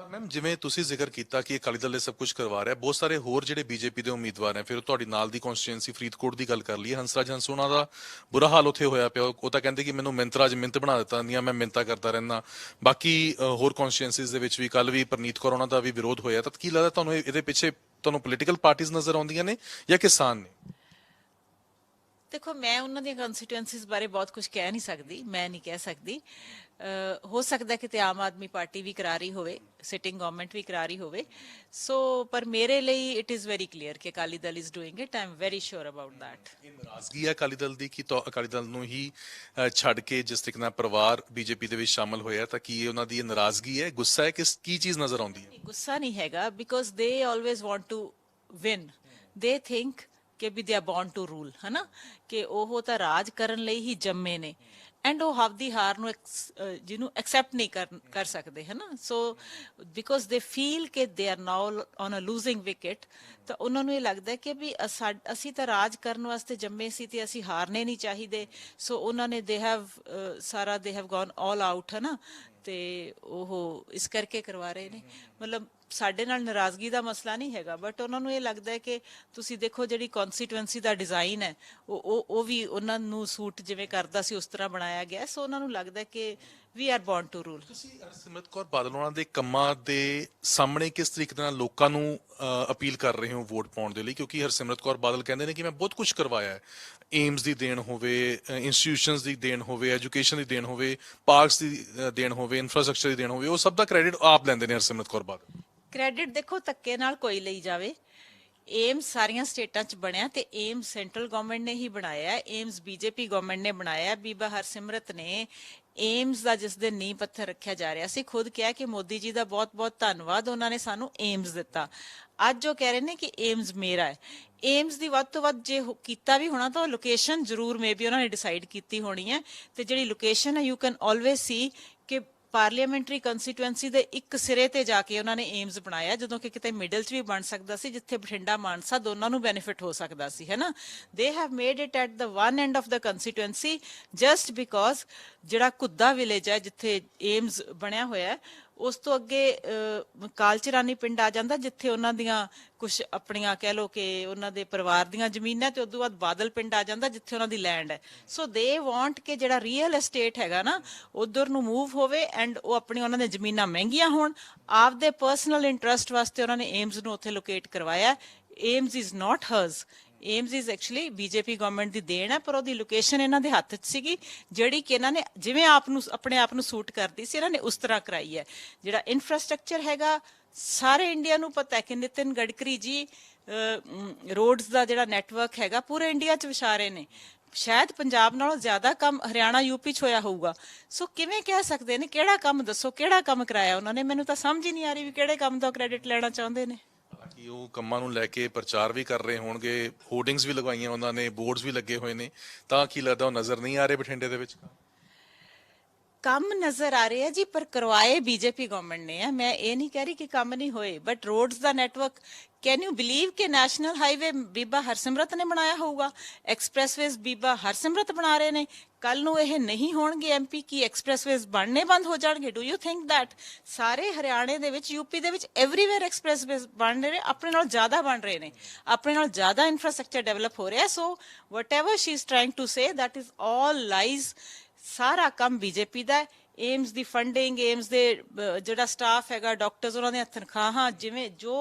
ਪਰ ma'am, ਜਿਵੇਂ ਤੁਸੀਂ ਜ਼ਿਕਰ ਕੀਤਾ ਕਿ ਅਕਾਲੀ ਦਲ ਇਹ ਸਭ ਕੁਝ ਕਰਵਾ ਰਿਹਾ, ਬਹੁਤ ਸਾਰੇ ਹੋਰ ਜਿਹੜੇ ਬੀਜੇਪੀ ਦੇ ਉਮੀਦਵਾਰ ਨੇ, ਫਿਰ ਤੁਹਾਡੀ ਨਾਲ ਦੀ ਕਨਸਟੀਟੂਐਂਸੀ ਫਰੀਦਕੋਟ ਦੀ ਗੱਲ ਕਰ ਲਈਏ, ਹੰਸਰਾਜ ਹੰਸੋਣਾ ਦਾ ਬੁਰਾ ਹਾਲ ਉੱਥੇ ਹੋਇਆ ਪਿਆ, ਉਹ ਤਾਂ ਕਹਿੰਦੇ ਕਿ ਮੈਨੂੰ ਮਿੰਤਰਾ ਮਿੰਤ ਬਣਾ ਦਿੱਤਾ, ਨਹੀਂ ਮੈਂ ਮਿੰਤਾ ਕਰਦਾ ਰਹਿਣਾ ਬਾਕੀ ਹੋਰ ਕਨਸਟੀਟੂਐਂਸੀਜ਼ ਦੇ ਵਿੱਚ ਵੀ ਕੱਲ ਵੀ ਪ੍ਰਨੀਤ ਕੌਰ ਉਹਨਾਂ ਦਾ ਵੀ ਵਿਰੋਧ ਹੋਇਆ, ਤਾਂ ਕੀ ਲੱਗਦਾ ਤੁਹਾਨੂੰ ਇਹ- ਇਹਦੇ ਪਿੱਛੇ ਤੁਹਾਨੂੰ ਪੋਲੀਟੀਕਲ ਪਾਰਟੀਆਂ ਨਜ਼ਰ ਆਉਂਦੀਆਂ ਨੇ ਜਾਂ ਕਿਸਾਨ ਨੇ?
ਦੇਖੋ, ਮੈਂ ਉਹਨਾਂ ਦੀਆਂ ਕਨਸਟੀਟੂਐਂਸੀਜ਼ ਬਾਰੇ ਬਹੁਤ ਕੁਝ ਕਹਿ ਨਹੀਂ ਸਕਦੀ, ਮੈਂ ਨਹੀਂ ਕਹਿ ਸਕਦੀ। ਹੋ ਸਕਦਾ ਕਿ ਤੇ ਆਮ ਆਦਮੀ ਪਾਰਟੀ ਵੀ ਕਰਾ ਰਹੀ ਹੋਵੇ ਸਿਟਿੰਗ ਗਵਰਨਮੈਂਟ ਵੀ ਕਰਾ ਰਹੀ ਹੋਵੇ। ਸੋ ਪਰ ਮੇਰੇ ਲਈ ਇਟ ਇਜ਼ ਵੈਰੀ ਕਲੀਅਰ ਕਿ Akali Dal is doing it I am very sure about that.
ਇਹ ਨਾਰਾਜ਼ਗੀ ਹੈ ਅਕਾਲੀ ਦਲ ਦੀ ਕਿ ਤਾਂ ਅਕਾਲੀ ਦਲ ਨੂੰ ਹੀ ਛੱਡ ਕੇ ਜਿਸ ਤਰੀਕੇ ਨਾਲ ਪਰਿਵਾਰ ਬੀਜੇਪੀ ਦੇ ਵਿੱਚ ਸ਼ਾਮਲ ਹੋਇਆ ਤਾਂ ਕੀ ਇਹ ਉਹਨਾਂ ਦੀ ਨਾਰਾਜ਼ਗੀ ਹੈ? ਗੁੱਸਾ ਹੈ ਕਿਸ ਕੀ ਚੀਜ਼ ਨਜ਼ਰ ਆਉਂਦੀ ਹੈ?
ਗੁੱਸਾ ਨਹੀਂ ਹੈਗਾ because they always want to win they think ਕਿ we they are born to rule ਹਨਾ? ਕਿ ਉਹ ਤਾਂ ਰਾਜ ਕਰਨ ਲਈ ਹੀ ਜੰਮੇ ਨੇ। ਐਂਡ ਉਹ ਆਪਦੀ ਹਾਰ ਨੂੰ ਜਿਹਨੂੰ ਐਕਸੈਪਟ ਨਹੀਂ ਕਰ ਕਰ ਸਕਦੇ, ਹਨਾ? ਸੋ ਬਿਕੋਜ਼ ਦੇ ਫੀਲ ਕਿ they are now on a losing wicket ਤਾਂ ਉਹਨਾਂ ਨੂੰ ਇਹ ਲੱਗਦਾ ਕਿ ਵੀ ਅਸੀਂ ਤਾਂ ਰਾਜ ਕਰਨ ਵਾਸਤੇ ਜੰਮੇ ਸੀ ਤੇ ਅਸੀਂ ਹਾਰਨੇ ਨਹੀਂ ਚਾਹੀਦੇ। ਸੋ ਉਹਨਾਂ ਨੇ ਦੇ ਹੈਵ ਸਾਰਾ they have gone all out ਨਾ ਤੇ ਉਹ ਇਸ ਕਰਕੇ ਕਰਵਾ ਰਹੇ ਨੇ। ਮਤਲਬ ਸਾਡੇ ਨਾਲ ਨਾਰਾਜ਼ਗੀ ਦਾ ਮਸਲਾ ਨਹੀਂ ਹੈਗਾ ਬਟ ਉਹਨਾਂ ਨੂੰ ਇਹ ਲੱਗਦਾ ਹੈ ਕਿ ਤੁਸੀਂ ਦੇਖੋ ਜਿਹੜੀ ਕਨਸਟੀਟੂਐਂਸੀ ਦਾ ਡਿਜ਼ਾਈਨ ਹੈ, ਉਹ ਉਹ ਉਹ ਵੀ ਉਹਨਾਂ ਨੂੰ ਸੂਟ ਜਿਵੇਂ ਕਰਦਾ ਸੀ ਉਸ ਤਰ੍ਹਾਂ ਬਣਾਇਆ ਗਿਆ ਸੋ ਉਹਨਾਂ ਨੂੰ ਲੱਗਦਾ ਕਿ we are born to rule
ਤੁਸੀਂ ਹਰਸਿਮਰਤ ਕੌਰ ਬਾਦਲ ਉਹਨਾਂ ਦੇ ਕੰਮਾਂ ਦੇ ਸਾਹਮਣੇ ਕਿਸ ਤਰੀਕੇ ਨਾਲ ਲੋਕਾਂ ਨੂੰ ਅਪੀਲ ਕਰ ਰਹੇ ਹੋ ਵੋਟ ਪਾਉਣ ਦੇ ਲਈ? ਕਿਉਂਕਿ ਹਰਸਿਮਰਤ ਕੌਰ ਬਾਦਲ ਕਹਿੰਦੇ ਨੇ ਕਿ ਮੈਂ ਬਹੁਤ ਕੁਝ ਕਰਵਾਇਆ ਹੈ। ਏਮਸ ਦੀ ਦੇਣ ਹੋਵੇ ਇੰਸਟੀਟਿਊਸ਼ਨਸ ਦੀ ਦੇਣ ਹੋਵੇ ਐਜੂਕੇਸ਼ਨ ਦੀ ਦੇਣ ਹੋਵੇ ਪਾਰਕਸ ਦੀ ਦੇਣ ਹੋਵੇ ਇਨਫਰਾਸਟ੍ਰਕਚਰ ਦੀ ਦੇਣ ਹੋਵੇ, ਉਹ ਸਭ ਦਾ ਕ੍ਰੈਡਿਟ ਆਪ ਲੈਂਦੇ ਨੇ ਹਰਸਿਮਰਤ ਕੌਰ ਬਾਦਲ।
ਕ੍ਰੈਡਿਟ ਦੇਖੋ ਧੱਕੇ ਨਾਲ ਕੋਈ ਲਈ ਜਾਵੇ। ਏਮਸ ਸਾਰੀਆਂ ਸਟੇਟਾਂ 'ਚ ਬਣਿਆ ਤੇ ਏਮਸ ਸੈਂਟਰਲ ਗਵਰਨਮੈਂਟ ਨੇ ਹੀ ਬਣਾਇਆ ਏਮਸ ਬੀਜੇਪੀ ਗਵਰਨਮੈਂਟ ਨੇ ਬਣਾਇਆ ਬੀਬਾ ਹਰਸਿਮਰਤ ਨੇ ਏਮਸ ਦਾ ਜਿਸ ਦਿਨ ਨੀਂਹ ਪੱਥਰ ਰੱਖਿਆ ਜਾ ਰਿਹਾ ਸੀ, ਖੁਦ ਕਿਹਾ ਕਿ ਮੋਦੀ ਜੀ ਦਾ ਬਹੁਤ-ਬਹੁਤ ਧੰਨਵਾਦ। ਉਹਨਾਂ ਨੇ ਸਾਨੂੰ ਏਮਸ ਦਿੱਤਾ। ਅੱਜ ਉਹ ਕਹਿ ਰਹੇ ਨੇ ਕਿ ਏਮਸ ਮੇਰਾ ਹੈ। ਏਮਸ ਦੀ ਵੱਧ ਤੋਂ ਵੱਧ ਜੇ ਕੀਤਾ ਵੀ ਹੋਣਾ ਤਾਂ ਲੋਕੇਸ਼ਨ ਜ਼ਰੂਰ ਮੇਬੀ ਉਹਨਾਂ ਨੇ ਡਿਸਾਈਡ ਕੀਤੀ ਹੋਣੀ ਹੈ। ਤੇ ਜਿਹੜੀ ਲੋਕੇਸ਼ਨ ਹੈ ਯੂ ਕੈਨ ਆਲਵੇਸ ਸੀ ਕਿ ਪਾਰਲੀਮੈਂਟਰੀ ਕੰਸਟੀਟੂਐਂਸੀ ਦੇ ਇੱਕ ਸਿਰੇ ਤੇ ਜਾ ਕੇ ਉਹਨਾਂ ਨੇ ਏਮਸ ਬਣਾਇਆ, ਜਦੋਂ ਕਿ ਕਿਤੇ ਮਿਡਲ 'ਚ ਵੀ ਬਣ ਸਕਦਾ ਸੀ, ਜਿੱਥੇ ਬਠਿੰਡਾ ਮਾਨਸਾ ਦੋਨਾਂ ਨੂੰ ਬੈਨੀਫਿਟ ਹੋ ਸਕਦਾ ਸੀ ਹੈਨਾ they have made it at the one end of the constituency just because ਜਿਹੜਾ ਕੁੱਦਾ ਵਿਲੇਜ ਹੈ, ਜਿੱਥੇ ਏਮਸ ਬਣਿਆ ਹੋਇਆ ਉਸ ਤੋਂ ਅੱਗੇ ਕਾਲਚਰਾਨੀ ਪਿੰਡ ਆ ਜਾਂਦਾ, ਜਿੱਥੇ ਉਹਨਾਂ ਦੀਆਂ ਕੁਝ ਆਪਣੀਆਂ ਕਹਿ ਲੋ ਕਿ ਉਹਨਾਂ ਦੇ ਪਰਿਵਾਰ ਦੀਆਂ ਜ਼ਮੀਨਾਂ ਤੇ ਉਦੋਂ ਬਾਅਦ ਬਾਦਲ ਪਿੰਡ ਆ ਜਾਂਦਾ, ਜਿੱਥੇ ਉਹਨਾਂ ਦੀ ਲੈਂਡ ਹੈ। ਸੋ ਦੇ ਵਾਂਟ ਕਿ ਜਿਹੜਾ ਰੀਅਲ ਐਸਟੇਟ ਹੈਗਾ ਨਾ, ਉਧਰ ਨੂੰ ਮੂਵ ਹੋਵੇ ਐਂਡ ਉਹ ਆਪਣੀ ਉਹਨਾਂ ਦੀਆਂ ਜ਼ਮੀਨਾਂ ਮਹਿੰਗੀਆਂ ਹੋਣ। ਆਪਦੇ ਪਰਸਨਲ ਇੰਟਰਸਟ ਵਾਸਤੇ ਉਹਨਾਂ ਨੇ ਏਮਸ ਨੂੰ ਉੱਥੇ ਲੋਕੇਟ ਕਰਵਾਇਆ। AIIMS is not hers AIIMS is actually BJP government ਦੀ ਦੇਣ ਹੈ ਪਰ ਉਹਦੀ ਲੋਕੇਸ਼ਨ ਇਹਨਾਂ ਦੇ ਹੱਥ 'ਚ ਸੀਗੀ, ਜਿਹੜੀ ਕਿ ਇਹਨਾਂ ਨੇ ਜਿਵੇਂ ਆਪ ਨੂੰ, ਆਪਣੇ ਆਪ ਨੂੰ ਸੂਟ ਕਰਦੀ ਸੀ, ਇਹਨਾਂ ਨੇ ਉਸ ਤਰ੍ਹਾਂ ਕਰਾਈ ਹੈ। ਜਿਹੜਾ ਇਨਫਰਾਸਟ੍ਰਕਚਰ ਹੈਗਾ, ਸਾਰੇ ਇੰਡੀਆ ਨੂੰ ਪਤਾ ਹੈ ਕਿ ਨਿਤਿਨ ਗਡਕਰੀ ਜੀ ਰੋਡਸ ਦਾ ਜਿਹੜਾ ਨੈਟਵਰਕ ਹੈਗਾ, ਪੂਰੇ ਇੰਡੀਆ 'ਚ ਵਿਚਾਰੇ ਨੇ। ਸ਼ਾਇਦ ਪੰਜਾਬ ਨਾਲੋਂ ਜ਼ਿਆਦਾ ਕੰਮ ਹਰਿਆਣਾ ਯੂਪੀ 'ਚ ਹੋਇਆ ਹੋਊਗਾ। ਸੋ ਕਿਵੇਂ ਕਹਿ ਸਕਦੇ ਨੇ, ਕਿਹੜਾ ਕੰਮ ਦੱਸੋ, ਕਿਹੜਾ ਕੰਮ ਕਰਾਇਆ ਉਹਨਾਂ ਨੇ? ਮੈਨੂੰ ਤਾਂ ਸਮਝ ਹੀ ਨਹੀਂ ਆ ਰਹੀ ਵੀ ਕਿਹੜੇ ਕੰਮ ਦਾ ਕ੍ਰੈਡਿਟ ਲੈਣਾ ਚਾਹੁੰਦੇ ਨੇ।
ਹਾਲਾਂਕਿ ਉਹ ਕੰਮਾਂ ਨੂੰ ਲੈ ਕੇ ਪ੍ਰਚਾਰ ਵੀ ਕਰ ਰਹੇ ਹੋਣਗੇ ਹੋਰਡਿੰਗਸ ਵੀ ਲਗਵਾਈਆਂ ਉਹਨਾਂ ਨੇ ਬੋਰਡਸ ਵੀ ਲੱਗੇ ਹੋਏ ਨੇ, ਤਾਂ ਕੀ ਲੱਗਦਾ ਉਹ ਨਜ਼ਰ ਨਹੀਂ ਆ ਰਹੇ ਬਠਿੰਡੇ ਦੇ ਵਿੱਚ?
ਕੰਮ ਨਜ਼ਰ ਆ ਰਹੇ ਆ ਜੀ, ਪਰ ਕਰਵਾਏ ਬੀਜੇਪੀ ਗਵਰਨਮੈਂਟ ਨੇ ਆ। ਮੈਂ ਇਹ ਨਹੀਂ ਕਹਿ ਰਹੀ ਕਿ ਕੰਮ ਨਹੀਂ ਹੋਏ ਬਟ ਰੋਡਸ ਦਾ ਨੈਟਵਰਕ ਕੈਨ ਯੂ ਬਲੀਵ ਕਿ ਨੈਸ਼ਨਲ ਹਾਈਵੇ ਬੀਬਾ ਹਰਸਿਮਰਤ ਨੇ ਬਣਾਇਆ ਹੋਊਗਾ? ਐਕਸਪ੍ਰੈਸਵੇਜ਼ ਬੀਬਾ ਹਰਸਿਮਰਤ ਬਣਾ ਰਹੇ ਨੇ। ਕੱਲ ਨੂੰ ਇਹ ਨਹੀਂ ਹੋਣਗੇ ਐਮਪੀ ਕੀ ਐਕਸਪ੍ਰੈਸਵੇਜ਼ ਬਣਨੇ ਬੰਦ ਹੋ ਜਾਣਗੇ? ਡੂ ਯੂ ਥਿੰਕ ਥੈਟ ਸਾਰੇ ਹਰਿਆਣੇ ਦੇ ਵਿੱਚ ਯੂਪੀ ਦੇ ਵਿੱਚ ਐਵਰੀਵੇਅਰ ਐਕਸਪ੍ਰੈਸਵੇਜ਼ ਬਣ ਰਹੇ ਨੇ, ਆਪਣੇ ਨਾਲ ਜ਼ਿਆਦਾ ਬਣ ਰਹੇ ਨੇ, ਆਪਣੇ ਨਾਲ ਜ਼ਿਆਦਾ ਇਨਫਰਾਸਟ੍ਰਕਚਰ ਡਿਵੈਲਪ ਹੋ ਰਿਹਾ so whatever she is trying to say that is all lies ਸਾਰਾ ਕੰਮ ਬੀਜੇਪੀ ਦਾ ਏਮਸ ਦੀ ਫੰਡਿੰਗ ਏਮਸ ਦੇ ਜਿਹੜਾ ਸਟਾਫ ਹੈਗਾ ਡਾਕਟਰਸ ਉਹਨਾਂ ਦੀਆਂ ਤਨਖਾਹਾਂ ਜਿਵੇਂ ਜੋ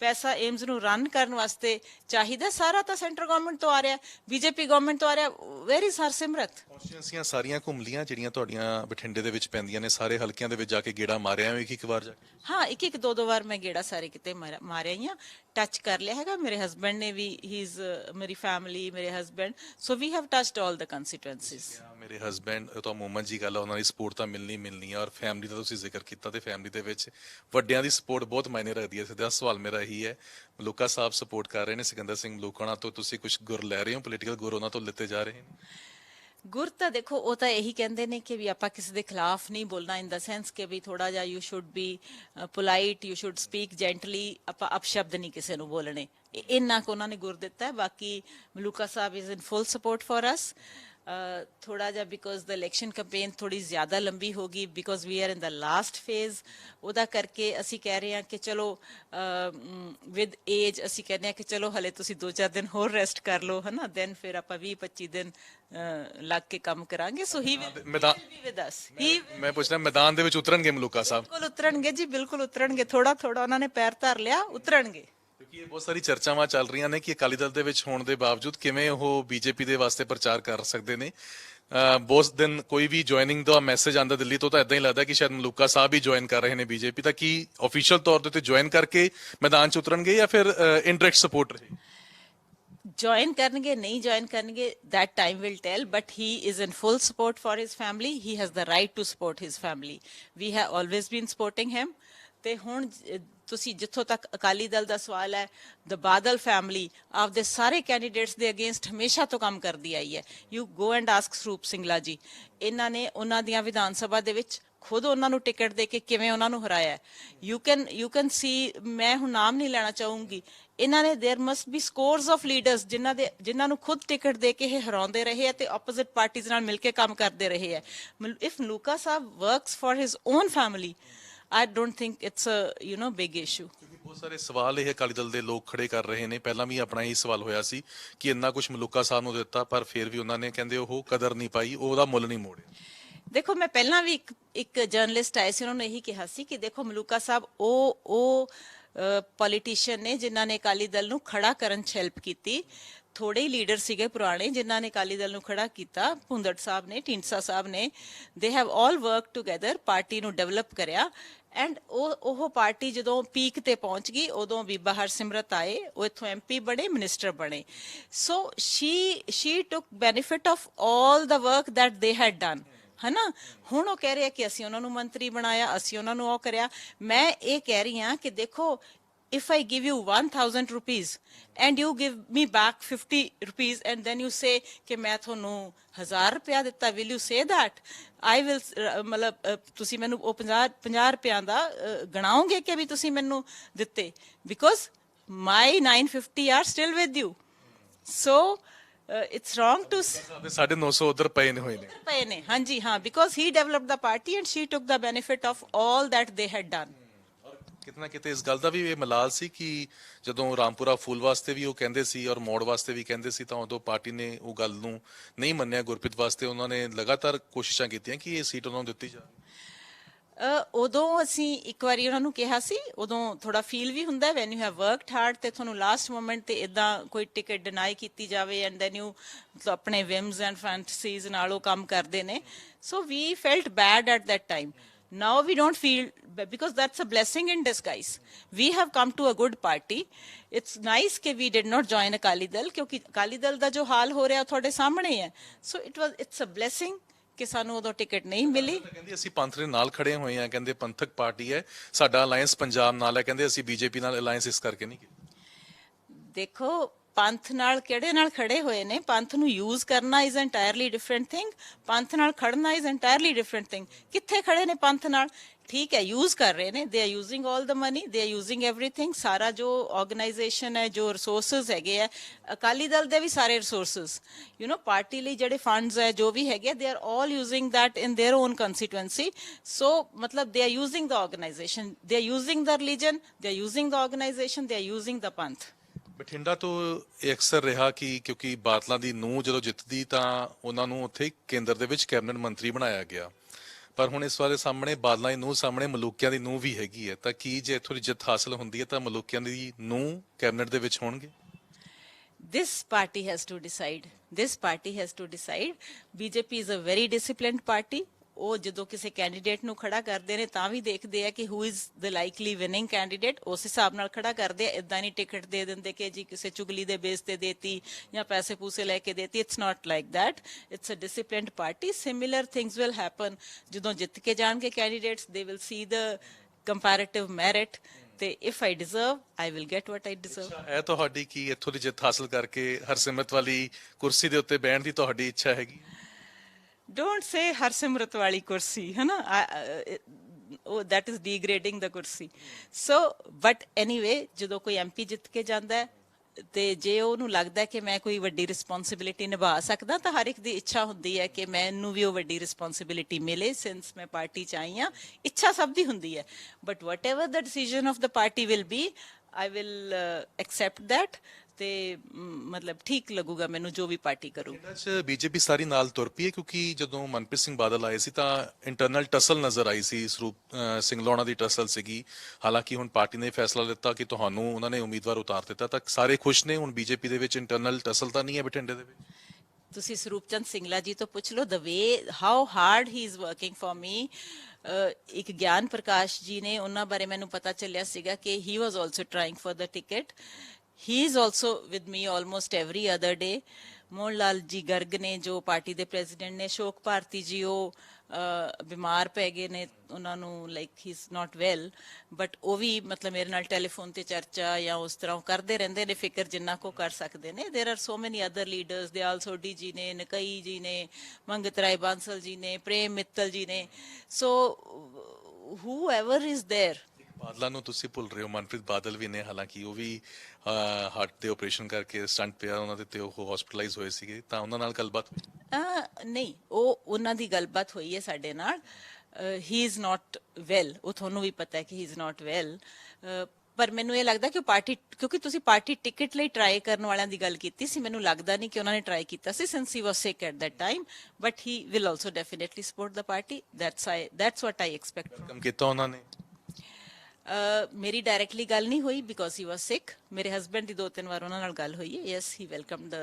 ਪੈਸਾ ਏਮਸ ਨੂੰ ਰਨ ਕਰਨ ਵਾਸਤੇ ਚਾਹੀਦਾ ਸਾਰਾ ਤਾਂ ਸੈਂਟਰ ਗਵਰਨਮੈਂਟ ਤੋਂ ਆ ਰਿਹਾ। ਬੀਜੇਪੀ ਗਵਰਨਮੈਂਟ ਤੋਂ ਆ ਰਿਹਾ। ਵੈਰੀ ਸਰਸਿਮਰਤ
ਕੌਂਸਟੀਟੈਂਸੀਆਂ ਸਾਰੀਆਂ ਘੁੰਮ ਲੀਆਂ ਜਿਹੜੀਆਂ ਤੁਹਾਡੀਆਂ ਬਠਿੰਡੇ ਦੇ ਵਿੱਚ ਪੈਂਦੀਆਂ ਨੇ ਸਾਰੇ ਹਲਕਿਆਂ ਦੇ ਵਿੱਚ ਜਾ ਕੇ ਗੇੜਾ ਮਾਰਿਆ ਇੱਕ ਇੱਕ ਵਾਰ ਜਾ ਕੇ?
ਹਾਂ ਇੱਕ ਇੱਕ ਦੋ ਦੋ ਵਾਰ ਮੈਂ ਗੇੜਾ ਸਾਰੇ ਕਿਤੇ ਮਾਰਿਆ ਹੀ ਆ। ਟੱਚ ਕਰ ਲਿਆ ਹੈਗਾ। ਮੇਰੇ ਹਸਬੰਡ ਨੇ ਵੀ ਹੀ ਇਜ਼ ਮੇਰੀ ਫੈਮਿਲੀ ਮੇਰੇ husband so we have touched all the constituencies
ਕਿਹਾ ਮੇਰੇ ਹਸਬੈਂਡ ਤਾਂ ਮੂਮਨ ਜੀ ਗੱਲ ਆ, ਉਹਨਾਂ ਦੀ ਸਪੋਰਟ ਤਾਂ ਮਿਲਣੀ ਮਿਲਣੀ ਆ, ਔਰ ਫੈਮਿਲੀ ਦਾ ਤੁਸੀਂ ਜ਼ਿਕਰ ਕੀਤਾ ਤੇ ਫੈਮਿਲੀ ਦੇ ਵਿੱਚ ਵੱਡਿਆਂ ਦੀ ਸਪੋਰਟ ਬਹੁਤ ਮਾਇਨੇ ਰੱਖਦੀ ਹੈ ਸਿੱਧਾ ਸਵਾਲ ਮੇਰਾ ਇਹੀ ਹੈ ਮਲੂਕਾ ਸਾਹਿਬ ਸਪੋਰਟ ਕਰ ਰਹੇ ਨੇ ਸਿਕੰਦਰ ਸਿੰਘ ਮਲੂਕਾਣਾ ਤੋਂ, ਤੁਸੀਂ ਕੁਝ ਗੁਰ ਲੈ ਰਹੇ ਹੋ? ਪੋਲੀਟੀਕਲ ਗੁਰ ਉਹਨਾਂ ਤੋਂ ਲਿੱਤੇ ਜਾ ਰਹੇ ਨੇ?
ਗੁਰ ਤਾਂ ਦੇਖੋ, ਉਹ ਤਾਂ ਇਹੀ ਕਹਿੰਦੇ ਨੇ ਕਿ ਵੀ ਆਪਾਂ ਕਿਸੇ ਦੇ ਖਿਲਾਫ ਨਹੀਂ ਬੋਲਣਾ ਇਨ ਦਾ ਸੈਂਸ ਕਿ ਵੀ ਥੋੜਾ ਜਿਹਾ you should be polite you should speak gently ਆਪਾਂ ਅਪਸ਼ਬਦ ਨਹੀਂ ਕਿਸੇ ਨੂੰ ਬੋਲਣੇ। ਇੰਨਾ ਕੁ ਉਹਨਾਂ ਨੇ ਗੁਰ ਦਿੱਤਾ ਹੈ। ਬਾਕੀ Maluka Sahib is in full support for us ਥੋੜਾ ਜਿਹਾ ਬਿਕੋਜ਼ ਦ ਇਲੈਕਸ਼ਨ ਕੈਂਪੇਨ ਥੋੜੀ ਜ਼ਿਆਦਾ ਲੰਬੀ ਹੋ ਗਈ because we are in the last phase ਉਹਦਾ ਕਰਕੇ ਅਸੀਂ ਕਹਿ ਰਹੇ ਹਾਂ ਕਿ ਚਲੋ ਵਿਦ ਏਜ ਅਸੀਂ ਕਹਿੰਦੇ ਹਾਂ ਕਿ ਚਲੋ ਹਲੇ ਤੁਸੀਂ 2-4 ਦਿਨ ਹੋਰ ਰੈਸਟ ਕਰ ਲਓ ਹਨਾ? ਦੈਨ ਫਿਰ ਆਪਾਂ 20-25 ਦਿਨ ਲੱਗ ਕੇ ਕੰਮ ਕਰਾਂਗੇ। ਸੋ ਹੀ
ਮੈਦਾਨ
ਬੀ ਵਿਦ ਅਸ ਹੀ
ਮੈਂ ਪੁੱਛਦਾ ਮੈਦਾਨ ਦੇ ਵਿੱਚ ਉਤਰਨਗੇ ਮਲੂਕਾ ਸਾਹਿਬ?
ਬਿਲਕੁਲ ਉਤਰਨਗੇ ਜੀ ਬਿਲਕੁਲ ਉਤਰਨਗੇ। ਥੋੜਾ ਥੋੜਾ ਉਹਨਾਂ ਨੇ ਪੈਰ ਧਰ ਲਿਆ ਉਤਰਨਗੇ।
ਕਿਉਂਕਿ ਇਹ ਬਹੁਤ ਸਾਰੀ ਚਰਚਾਵਾਂ ਚੱਲ ਰਹੀਆਂ ਨੇ ਕਿ ਅਕਾਲੀ ਦਲ ਦੇ ਵਿੱਚ ਹੋਣ ਦੇ ਬਾਵਜੂਦ ਕਿਵੇਂ ਉਹ ਬੀਜੇਪੀ ਦੇ ਵਾਸਤੇ ਪ੍ਰਚਾਰ ਕਰ ਸਕਦੇ ਨੇ। ਅਹ ਬਹੁਤ ਦਿਨ ਕੋਈ ਵੀ ਜੁਆਇਨਿੰਗ ਦਾ ਮੈਸੇਜ ਆਂਦਾ ਦਿੱਲੀ ਤੋਂ ਤਾਂ ਇਦਾਂ ਹੀ ਲੱਗਦਾ ਕਿ ਸ਼ਾਇਦ ਮਲੂਕਾ ਸਾਹਿਬ ਹੀ ਜੁਆਇਨ ਕਰ ਰਹੇ ਨੇ ਬੀਜੇਪੀ। ਤਾਂ ਕੀ ਅਫੀਸ਼ੀਅਲ ਤੌਰ ਤੇ ਜੁਆਇਨ ਕਰਕੇ ਮੈਦਾਨ 'ਚ ਉਤਰਨਗੇ ਜਾਂ ਫਿਰ ਇਨਡਾਇਰੈਕਟ ਸਪੋਰਟ ਰਹੇ?
Join ਕਰਨਗੇ, ਨਹੀਂ join ਕਰਨਗੇ, that time will tell, but he is in full support for his family. He has the right to support his family. We have always been supporting him. ਤੇ ਹੁਣ ਜ- ਤੁਸੀਂ ਜਿੱਥੋਂ ਤੱਕ ਅਕਾਲੀ ਦਲ ਦਾ ਸਵਾਲ ਹੈ ਦ ਬਾਦਲ ਫੈਮਿਲੀ ਆਪਦੇ ਸਾਰੇ ਕੈਂਡੀਡੇਟਸ ਦੇ ਅਗੇਂਸਟ ਹਮੇਸ਼ਾ ਤੋਂ ਕੰਮ ਕਰਦੀ ਆਈ ਹੈ। ਯੂ ਗੋ ਐਂਡ ਆਸਕ ਸਰੂਪ ਸਿੰਘਲਾ ਜੀ। ਇਹਨਾਂ ਨੇ ਉਹਨਾਂ ਦੀਆਂ ਵਿਧਾਨ ਸਭਾ ਦੇ ਵਿੱਚ ਖੁਦ ਉਹਨਾਂ ਨੂੰ ਟਿਕਟ ਦੇ ਕੇ ਕਿਵੇਂ ਉਹਨਾਂ ਨੂੰ ਹਰਾਇਆ you can you can see ਮੈਂ ਹੁਣ ਨਾਮ ਨਹੀਂ ਲੈਣਾ ਚਾਹੂੰਗੀ। ਇਹਨਾਂ ਨੇ there must be scores of leaders ਜਿਨ੍ਹਾਂ ਦੇ, ਜਿਨ੍ਹਾਂ ਨੂੰ ਖੁਦ ਟਿਕਟ ਦੇ ਕੇ ਇਹ ਹਰਾਉਂਦੇ ਰਹੇ ਹੈ ਤੇ ਆਪੋਜ਼ਿਟ ਪਾਰਟੀਆਂ ਨਾਲ ਮਿਲ ਕੇ ਕੰਮ ਕਰਦੇ ਰਹੇ ਹੈ। If Luka Sahib works for his own family I don't think it's a you know big
issue ਬਹੁਤ ਸਾਰੇ ਸਵਾਲ ਇਹ ਅਕਾਲੀ ਦਲ ਦੇ ਲੋਕ ਖੜੇ ਕਰ ਰਹੇ ਨੇ। ਪਹਿਲਾਂ ਵੀ ਆਪਣਾ ਇਹ ਸਵਾਲ ਹੋਇਆ ਸੀ ਕਿ ਇੰਨਾ ਕੁਝ ਮਲੂਕਾ ਸਾਹਿਬ ਨੂੰ ਦਿੱਤਾ ਪਰ ਫਿਰ ਵੀ ਉਹਨਾਂ ਨੇ ਕਹਿੰਦੇ ਉਹ ਕਦਰ ਨਹੀਂ ਪਾਈ ਉਹਦਾ ਮੁੱਲ ਨਹੀਂ ਮੋੜਿਆ।
ਦੇਖੋ ਮੈਂ ਪਹਿਲਾਂ ਵੀ ਇੱਕ ਇੱਕ ਜਰਨਲਿਸਟ ਆਏ ਸੀ ਉਹਨਾਂ ਨੇ ਇਹੀ ਕਿਹਾ ਸੀ ਕਿ ਦੇਖੋ ਮਲੂਕਾ ਸਾਹਿਬ ਉਹ ਉਹ ਪੋਲੀਟੀਸ਼ੀਅਨ ਨੇ ਜਿਨ੍ਹਾਂ ਨੇ ਅਕਾਲੀ ਦਲ ਨੂੰ ਖੜਾ ਕਰਨ ਚ ਹੈਲਪ ਕੀਤੀ ਥੋੜੇ ਹੀ ਲੀਡਰ ਸੀਗੇ ਪੁਰਾਣੇ, ਜਿਨ੍ਹਾਂ ਨੇ ਅਕਾਲੀ ਦਲ ਨੂੰ ਖੜਾ ਕੀਤਾ। ਭੁੰਦੜ ਸਾਹਿਬ ਨੇ, ਢੀਂਡਸਾ ਸਾਹਿਬ ਨੇ they have all work together party ਨੂੰ ਡਿਵੈਲਪ ਕਰਿਆ। ਐਂਡ ਉਹ ਉਹ ਪਾਰਟੀ ਜਦੋਂ ਪੀਕ ਤੇ ਪਹੁੰਚ ਗਈ, ਉਦੋਂ ਬੀਬਾ ਹਰਸਿਮਰਤ ਆਏ, ਉਹ ਇੱਥੋਂ ਐਮਪੀ ਬਣੇ ਮਿਨਿਸਟਰ ਬਣੇ। So she she took benefit of all the work that they had done ਹਨਾ? ਹੁਣ ਉਹ ਕਹਿ ਰਿਹਾ ਕਿ ਅਸੀਂ ਉਹਨਾਂ ਨੂੰ ਮੰਤਰੀ ਬਣਾਇਆ, ਅਸੀਂ ਉਹਨਾਂ ਨੂੰ ਉਹ ਕਰਿਆ। ਮੈਂ ਇਹ ਕਹਿ ਰਹੀ ਹਾਂ ਕਿ ਦੇਖੋ if I give you 1000 rupees and you give me back 50 rupees and then you say ਕਿ ਮੈਂ ਤੁਹਾਨੂੰ 1000 ਰੁਪਇਆ ਦਿੱਤਾ will you say that I will ਮਤਲਬ ਤੁਸੀਂ ਮੈਨੂੰ ਉਹ 50 50 ਰੁਪਿਆਂ ਦਾ ਗਣਾਓਗੇ ਕਿ ਵੀ ਤੁਸੀਂ ਮੈਨੂੰ ਦਿੱਤੇ because my 950 are still with you so uh, it's wrong to s-
ਸਾਡੇ 900 ਉਧਰ ਪਏ ਨੇ ਹੋਏ ਨੇ
ਪਏ ਨੇ ਹਾਂਜੀ ਹਾਂ because he developed the party and she took the benefit of all that they had done
ਕਿਤਨਾ ਕਿਤੇ ਇਸ ਗੱਲ ਦਾ ਵੀ ਇਹ ਮਲਾਲ ਸੀ ਕਿ ਜਦੋਂ ਰਾਮਪੁਰਾ ਫੂਲ ਵਾਸਤੇ ਵੀ ਉਹ ਕਹਿੰਦੇ ਸੀ ਔਰ ਮੋੜ ਵਾਸਤੇ ਵੀ ਕਹਿੰਦੇ ਸੀ ਤਾਂ ਉਦੋਂ ਪਾਰਟੀ ਨੇ ਉਹ ਗੱਲ ਨੂੰ ਨਹੀਂ ਮੰਨਿਆ। ਗੁਰਪ੍ਰੀਤ ਵਾਸਤੇ ਉਹਨਾਂ ਨੇ ਲਗਾਤਾਰ ਕੋਸ਼ਿਸ਼ਾਂ ਕੀਤੀਆਂ ਕਿ ਇਹ ਸੀਟ ਉਹਨਾਂ ਨੂੰ ਦਿੱਤੀ ਜਾਵੇ।
ਉਦੋਂ ਅਸੀਂ ਇੱਕ ਵਾਰੀ ਉਹਨਾਂ ਨੂੰ ਕਿਹਾ ਸੀ, ਉਦੋਂ ਥੋੜਾ ਫੀਲ ਵੀ ਹੁੰਦਾ when you have worked hard ਤੇ ਤੁਹਾਨੂੰ ਲਾਸਟ ਮੋਮੈਂਟ ਤੇ ਇਦਾਂ ਕੋਈ ਟਿਕਟ ਡਿਨਾਈ ਕੀਤੀ ਜਾਵੇ ਐਂਡ ਦੈਨ ਯੂ ਮਤਲਬ ਆਪਣੇ ਵਿਮਸ ਐਂਡ ਫੈਂਟਸੀਜ਼ ਨਾਲ ਉਹ ਕੰਮ ਕਰਦੇ ਨੇ। So we felt bad at that time now we don't feel because that's a blessing in disguise. We have come to a good party. It's nice ਕਿ we did not join Dal ਕਿਉਂਕਿ ਅਕਾਲੀ ਦਲ ਦਾ ਜੋ ਹਾਲ ਹੋ ਰਿਹਾ ਉਹ ਤੁਹਾਡੇ ਸਾਹਮਣੇ ਹੈ so it was it's a blessing ਕਿ ਸਾਨੂੰ ਉਦੋਂ ਟਿਕਟ ਨਹੀਂ ਮਿਲੀ
ਕਹਿੰਦੀ ਅਸੀਂ ਪੰਥ ਦੇ ਨਾਲ ਖੜੇ ਹੋਏ ਆ ਕਹਿੰਦੇ ਪੰਥਕ ਪਾਰਟੀ ਹੈ ਸਾਡਾ ਅਲਾਈਅੰਸ ਪੰਜਾਬ ਨਾਲ ਹੈ ਕਹਿੰਦੇ ਅਸੀਂ ਬੀਜੇਪੀ ਨਾਲ ਅਲਾਈਅੰਸ ਇਸ ਕਰਕੇ ਨਹੀਂ ਕੀਤਾ।
ਦੇਖੋ ਪੰਥ ਨਾਲ ਕਿਹੜੇ ਨਾਲ ਖੜੇ ਹੋਏ ਨੇ ਪੰਥ ਨੂੰ ਯੂਜ਼ ਕਰਨਾ ਇਜ਼ ਐਂਟਾਇਰਲੀ ਡਿਫਰੈਂਟ ਥਿੰਗ ਪੰਥ ਨਾਲ ਖੜਨਾ ਇਜ਼ ਐਂਟਾਇਰਲੀ ਡਿਫਰੈਂਟ ਥਿੰਗ ਕਿੱਥੇ ਖੜੇ ਨੇ ਪੰਥ ਨਾਲ ਠੀਕ ਹੈ ਯੂਜ਼ ਕਰ ਰਹੇ ਨੇ they are using 올 the money they are using everything ਸਾਰਾ ਜੋ ਆਰਗੇਨਾਈਜੇਸ਼ਨ ਹੈ ਜੋ ਰਿਸੋਰਸਸ ਹੈਗੇ ਆ ਅਕਾਲੀ ਦਲ ਦੇ ਵੀ ਸਾਰੇ ਰਿਸੋਰਸਸ ਯੂ نو ਪਾਰਟੀ ਲਈ ਜਿਹੜੇ ਫੰਡਸ ਹੈ ਜੋ ਵੀ ਹੈਗੇ they are all using that in their own constituency so ਮਤਲਬ they are using the organization they are using the religion they are using the organization they are using the Panth
Bathinda ਤੋਂ ਇਹ ਅਕਸਰ ਰਿਹਾ ਕਿ ਕਿਉਂਕਿ ਬਾਦਲਾਂ ਦੀ ਨੂੰ ਜਦੋਂ ਜਿੱਤਦੀ ਤਾਂ ਉਹਨਾਂ ਨੂੰ ਉੱਥੇ ਕੇਂਦਰ ਦੇ ਵਿੱਚ ਕੈਬਨਿਟ ਮੰਤਰੀ ਬਣਾਇਆ ਗਿਆ। ਪਰ ਹੁਣ ਇਸ ਵਾਰੇ ਸਾਹਮਣੇ ਬਾਦਲਾਂ ਦੀ ਨੂੰ ਸਾਹਮਣੇ ਮਲੂਕਿਆਂ ਦੀ ਨੂੰ ਵੀ ਹੈਗੀ ਹੈ। ਤਾਂ ਕੀ ਜੇ ਇੱਥੋਂ ਦੀ ਜਿੱਤ ਹਾਸਲ ਹੁੰਦੀ ਹੈ ਤਾਂ ਮਲੂਕਿਆਂ ਦੀ ਨੂੰ ਕੈਬਨਿਟ ਦੇ ਵਿੱਚ ਹੋਣਗੇ?
This party has to decide. This party has to decide. Bjp is a very disciplined party. ਉਹ ਜਦੋਂ ਕਿਸੇ ਕੈਂਡੀਡੇਟ ਨੂੰ ਖੜਾ ਕਰਦੇ ਨੇ, ਤਾਂ ਵੀ ਦੇਖਦੇ ਆ ਕਿ who is the likely winning candidate ਉਸ ਹਿਸਾਬ ਨਾਲ ਖੜਾ ਕਰਦੇ ਆ। ਇਦਾਂ ਨਹੀਂ ਟਿਕਟ ਦੇ ਦਿੰਦੇ ਕਿ ਜੀ ਕਿਸੇ ਚੁਗਲੀ ਦੇ ਬੇਸ ਤੇ ਦੇਤੀ ਜਾਂ ਪੈਸੇ ਪੂਸੇ ਲੈ ਕੇ ਦੇਤੀ। It's not like that. It's a disciplined party similar things will happen ਜਦੋਂ ਜਿੱਤ ਕੇ ਜਾਣਗੇ candidates they will see the comparative merit ਤੇ if I deserve I will get what I deserve
ਇੱਛਾ ਤੁਹਾਡੀ ਕਿ ਇੱਥੋਂ ਦੀ ਜਿੱਤ ਹਾਸਲ ਕਰਕੇ ਹਰਸਿਮਰਤ ਵਾਲੀ ਕੁਰਸੀ ਦੇ ਉੱਤੇ ਬਹਿਣ ਦੀ ਤੁਹਾਡੀ ਇੱਛਾ ਹੈਗੀ?
ਡੋਂਟ ਸੇ ਹਰਸਿਮਰਤ ਵਾਲੀ ਕੁਰਸੀ ਹੈ ਨਾ ਉਹ that is degrading the ਕੁਰਸੀ ਸੋ ਬਟ ਐਨੀਵੇ ਜਦੋਂ ਕੋਈ ਐਮਪੀ ਜਿੱਤ ਕੇ ਜਾਂਦਾ ਹੈ ਤੇ ਜੇ ਉਹਨੂੰ ਲੱਗਦਾ ਕਿ ਮੈਂ ਕੋਈ ਵੱਡੀ ਰਿਸਪੌਂਸਿਬਿਲਿਟੀ ਨਿਭਾ ਸਕਦਾ ਤਾਂ ਹਰ ਇੱਕ ਦੀ ਇੱਛਾ ਹੁੰਦੀ ਹੈ ਕਿ ਮੈਨੂੰ ਵੀ ਉਹ ਵੱਡੀ ਰਿਸਪੌਂਸਿਬਿਲਿਟੀ ਮਿਲੇ ਸਿੰਸ ਮੈਂ ਪਾਰਟੀ ਚ ਆਈ ਹਾਂ ਇੱਛਾ ਸਭ ਦੀ ਹੁੰਦੀ ਹੈ but whatever the decision of the party will be I will accept that. ਤੇ ਮ, ਮਤਲਬ ਠੀਕ ਲੱਗੂਗਾ ਮੈਨੂੰ ਜੋ ਵੀ ਪਾਰਟੀ ਕਰੂ।
'ਚ ਬੀਜੇਪੀ ਸਾਰੀ ਨਾਲ ਤੁਰ ਪਈ ਹੈ ਕਿਉਂਕਿ ਜਦੋਂ ਮਨਪ੍ਰੀਤ ਸਿੰਘ ਬਾਦਲ ਆਏ ਸੀ ਤਾਂ ਇੰਟਰਨਲ ਟਸਲ ਨਜ਼ਰ ਆਈ ਸੀ ਸਰੂਪ ਸਿੰਘ ਲੋਣਾ ਦੀ ਟਸਲ ਸੀਗੀ। ਹਾਲਾਂਕਿ ਹੁਣ ਪਾਰਟੀ ਨੇ ਫੈਸਲਾ ਲਿੱਤਾ ਕਿ ਤੁਹਾਨੂੰ ਉਹਨਾਂ ਨੇ ਉਮੀਦਵਾਰ ਉਤਾਰ ਦਿੱਤਾ ਤਾਂ ਸਾਰੇ ਖੁਸ਼ ਨੇ ਹੁਣ ਬੀਜੇਪੀ ਦੇ ਵਿੱਚ ਇੰਟਰਨਲ ਟਸਲ ਤਾਂ ਨਹੀਂ ਹੈ ਬਠਿੰਡੇ ਦੇ ਵਿੱਚ?
ਤੁਸੀਂ ਸਰੂਪਚੰਦ ਸਿੰਗਲਾ ਜੀ ਤੋਂ ਪੁੱਛ ਲਓ the way how hard he is working for me ਇੱਕ ਗਿਆਨ ਪ੍ਰਕਾਸ਼ ਜੀ ਨੇ ਉਹਨਾਂ ਬਾਰੇ ਮੈਨੂੰ ਪਤਾ ਚੱਲਿਆ ਸੀਗਾ ਕਿ he was also trying for the ticket he is also with me almost every other day Mohan Lal ji Garg ਨੇ ਜੋ ਪਾਰਟੀ ਦੇ ਪ੍ਰੈਜ਼ੀਡੈਂਟ ਨੇ ਸ਼ੋਕ ਭਾਰਤੀ ਜੀ ਉਹ ਅਹ, ਬਿਮਾਰ ਪੈ ਗਏ ਨੇ ਉਹਨਾਂ ਨੂੰ like he is not well but ਉਹ ਵੀ ਮਤਲਬ ਮੇਰੇ ਨਾਲ ਟੈਲੀਫੋਨ ਤੇ ਚਰਚਾ ਜਾਂ ਉਸ ਤਰ੍ਹਾਂ ਉਹ ਕਰਦੇ ਰਹਿੰਦੇ ਨੇ ਫਿਕਰ ਜਿੰਨਾ ਕੋ ਕਰ ਸਕਦੇ ਨੇ there are so many other leaders they also D ਜੀ ਨੇ ਨਕਈ ਜੀ ਨੇ ਮੰਗਤ ਰਾਏ ਬਾਂਸਲ ਜੀ ਨੇ ਪ੍ਰੇਮ ਮਿੱਤਲ ਜੀ ਨੇ so whoever is there
ਬਾਦਲਾਂ ਨੂੰ ਤੁਸੀਂ ਭੁੱਲ ਰਹੇ ਹੋ ਮਨਪ੍ਰੀਤ ਬਾਦਲ ਵੀ ਨੇ ਹਾਲਾਂਕਿ ਉਹ ਵੀ ਹਾਰਟ ਦੇ ਆਪਰੇਸ਼ਨ ਕਰਕੇ ਸਟੰਟ ਪਿਆ ਉਹਨਾਂ ਦੇ ਤੇ ਉਹ ਹਸਪੀਟਲਾਈਜ਼ ਹੋਏ ਸੀਗੇ ਤਾਂ ਉਹਨਾਂ ਨਾਲ ਗੱਲਬਾਤ ਹੋਈ?
ਨਹੀਂ ਉਹ ਉਹਨਾਂ ਦੀ ਗੱਲਬਾਤ ਹੋਈ ਹੈ ਸਾਡੇ ਨਾਲ। ਹੀ ਇਜ਼ ਨਾਟ ਵੈਲ ਉਹ ਤੁਹਾਨੂੰ ਵੀ ਪਤਾ ਹੈ ਕਿ ਹੀ ਇਜ਼ ਨਾਟ ਵੈਲ ਪਰ ਮੈਨੂੰ ਇਹ ਲੱਗਦਾ ਕਿ ਉਹ ਪਾਰਟੀ ਕਿਉਂਕਿ ਤੁਸੀਂ ਪਾਰਟੀ ਟਿਕਟ ਲਈ ਟਰਾਈ ਕਰਨ ਵਾਲਿਆਂ ਦੀ ਗੱਲ ਕੀਤੀ ਸੀ ਮੈਨੂੰ ਲੱਗਦਾ ਨਹੀਂ ਕਿ ਉਹਨਾਂ ਨੇ ਟਰਾਈ ਕੀਤਾ ਸੀ since he was sick at that time but he will also definitely support the party that's I that's what I expect
ਕੰਮ ਕੀਤਾ ਉਹਨਾਂ ਨੇ।
ਮੇਰੀ ਡਾਇਰੈਕਟਲੀ ਗੱਲ ਨਹੀਂ ਹੋਈ ਬਿਕੋਜ਼ ਹੀ ਵਾਸ ਸਿਕ ਮੇਰੇ ਹਸਬੰਡ ਦੀ ਦੋ ਤਿੰਨ ਵਾਰ ਉਹਨਾਂ ਨਾਲ ਗੱਲ ਹੋਈ ਹੈ yes he welcome the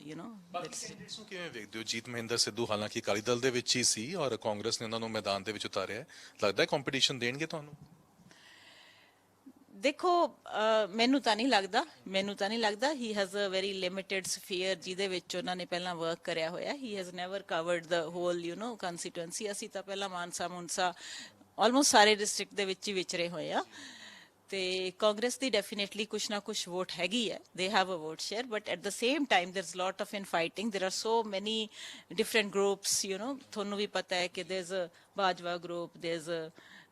you know
candidates ਨੂੰ ਕਿਵੇਂ ਵੇਖਦੇ ਹੋ ਜੀਤ ਮਹਿੰਦਰ ਸਿੱਧੂ ਹਾਲਾਂਕਿ ਅਕਾਲੀ ਦਲ ਦੇ ਵਿੱਚ ਹੀ ਸੀ ਔਰ ਕਾਂਗਰਸ ਨੇ ਉਹਨਾਂ ਨੂੰ ਮੈਦਾਨ ਦੇ ਵਿੱਚ ਉਤਾਰਿਆ ਹੈ ਲੱਗਦਾ ਹੈ ਕੰਪੀਟੀਸ਼ਨ ਦੇਣਗੇ ਤੁਹਾਨੂੰ
ਦੇਖੋ ਅਹ, ਮੈਨੂੰ ਤਾਂ ਨਹੀਂ ਲੱਗਦਾ ਮੈਨੂੰ ਤਾਂ ਨਹੀਂ ਲੱਗਦਾ he has a very limited sphere ਜਿਹਦੇ ਵਿੱਚ ਉਹਨਾਂ ਨੇ ਪਹਿਲਾਂ ਵਰਕ ਕਰਿਆ ਹੋਇਆ he has never covered the whole you know constituency ਅਸੀਂ ਤਾਂ ਪਹਿਲਾਂ ਮਾਨਸਾ ਮੁਨਸਾ ਆਲਮੋਸਟ ਸਾਰੇ ਡਿਸਟ੍ਰਿਕਟ ਦੇ ਵਿੱਚ ਹੀ ਵਿਚਰੇ ਹੋਏ ਆ ਤੇ ਕਾਂਗਰਸ ਦੀ ਡੈਫੀਨਿਟਲੀ ਕੁਛ ਨਾ ਕੁਛ ਵੋਟ ਹੈਗੀ ਹੈ they have a vote share but at the same time there is lot of infighting there are so many different groups you know ਤੁਹਾਨੂੰ ਵੀ ਪਤਾ ਹੈ ਕਿ there is a Bajwa group there is a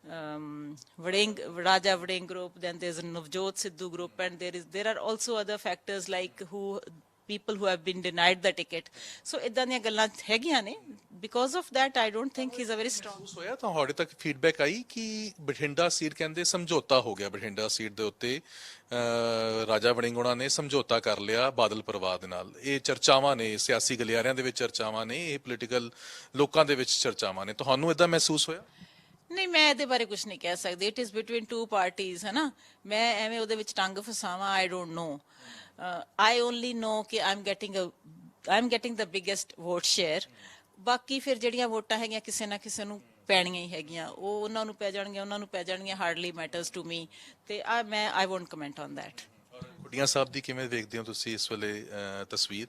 um, Vdeng, Raja Vdeng group, then there's a Navjot Sidhu group, and there is there are also other factors like who people who have been denied the ticket. So ਇਦਾਂ ਦੀਆਂ ਗੱਲਾਂ ਹੈਗੀਆਂ ਨੇ। Because of that I don't think he's a very strong
ਮਹਿਸੂਸ ਹੋਇਆ ਤੁਹਾਡੇ ਤੱਕ feedback ਆਈ ਕਿ ਬਠਿੰਡਾ ਸੀਟ ਕਹਿੰਦੇ ਸਮਝੌਤਾ ਹੋ ਗਿਆ ਬਠਿੰਡਾ ਸੀਟ ਦੇ ਉੱਤੇ। ਰਾਜਾ ਵੜਿੰਗੋਣਾ ਨੇ ਸਮਝੌਤਾ ਕਰ ਲਿਆ ਬਾਦਲ ਪਰਿਵਾਰ ਦੇ ਨਾਲ। ਇਹ ਚਰਚਾਵਾਂ ਨੇ ਸਿਆਸੀ ਗਲਿਆਰਿਆਂ ਦੇ ਵਿੱਚ ਚਰਚਾਵਾਂ ਨੇ ਇਹ ਪੋਲੀਟੀਕਲ ਲੋਕਾਂ ਦੇ ਵਿੱਚ ਚਰਚਾਵਾਂ ਨੇ। ਤੁਹਾਨੂੰ ਇਦਾਂ ਮਹਿਸੂਸ ਹੋਇਆ?
ਨਹੀਂ ਮੈਂ ਇਹਦੇ ਬਾਰੇ ਕੁਝ ਨਹੀਂ ਕਹਿ ਸਕਦੀ। ਇਟ ਇਜ਼ ਬਿਟਵੀਨ ਟੂ ਪਾਰਟੀਆਂ ਹੈ ਨਾ ਮੈਂ ਐਵੇਂ ਉਹਦੇ ਵਿੱਚ ਟੰਗ ਫਸਾਵਾਂ I don't no I only know ਕਿ I am getting am getting the biggest vote share ਬਾਕੀ ਫਿਰ ਜਿਹੜੀਆਂ ਵੋਟਾਂ ਹੈਗੀਆਂ ਕਿਸੇ ਨਾ ਕਿਸੇ ਨੂੰ ਪੈਣੀਆਂ ਹੀ ਹੈਗੀਆਂ। ਉਹ ਉਹਨਾਂ ਨੂੰ ਪੈ ਜਾਣਗੀਆਂ ਉਹਨਾਂ ਨੂੰ ਪੈ ਜਾਣਗੀਆਂ ਹਾਰਡਲੀ ਮੈਟਰਸ ਟੂ ਮੀ ਤੇ ਆ ਮੈਂ I won't comment on that
Khudian Sahib ਦੀ ਕਿਵੇਂ ਵੇਖਦੇ ਹੋ ਤੁਸੀਂ ਇਸ ਵੇਲੇ ਤਸਵੀਰ?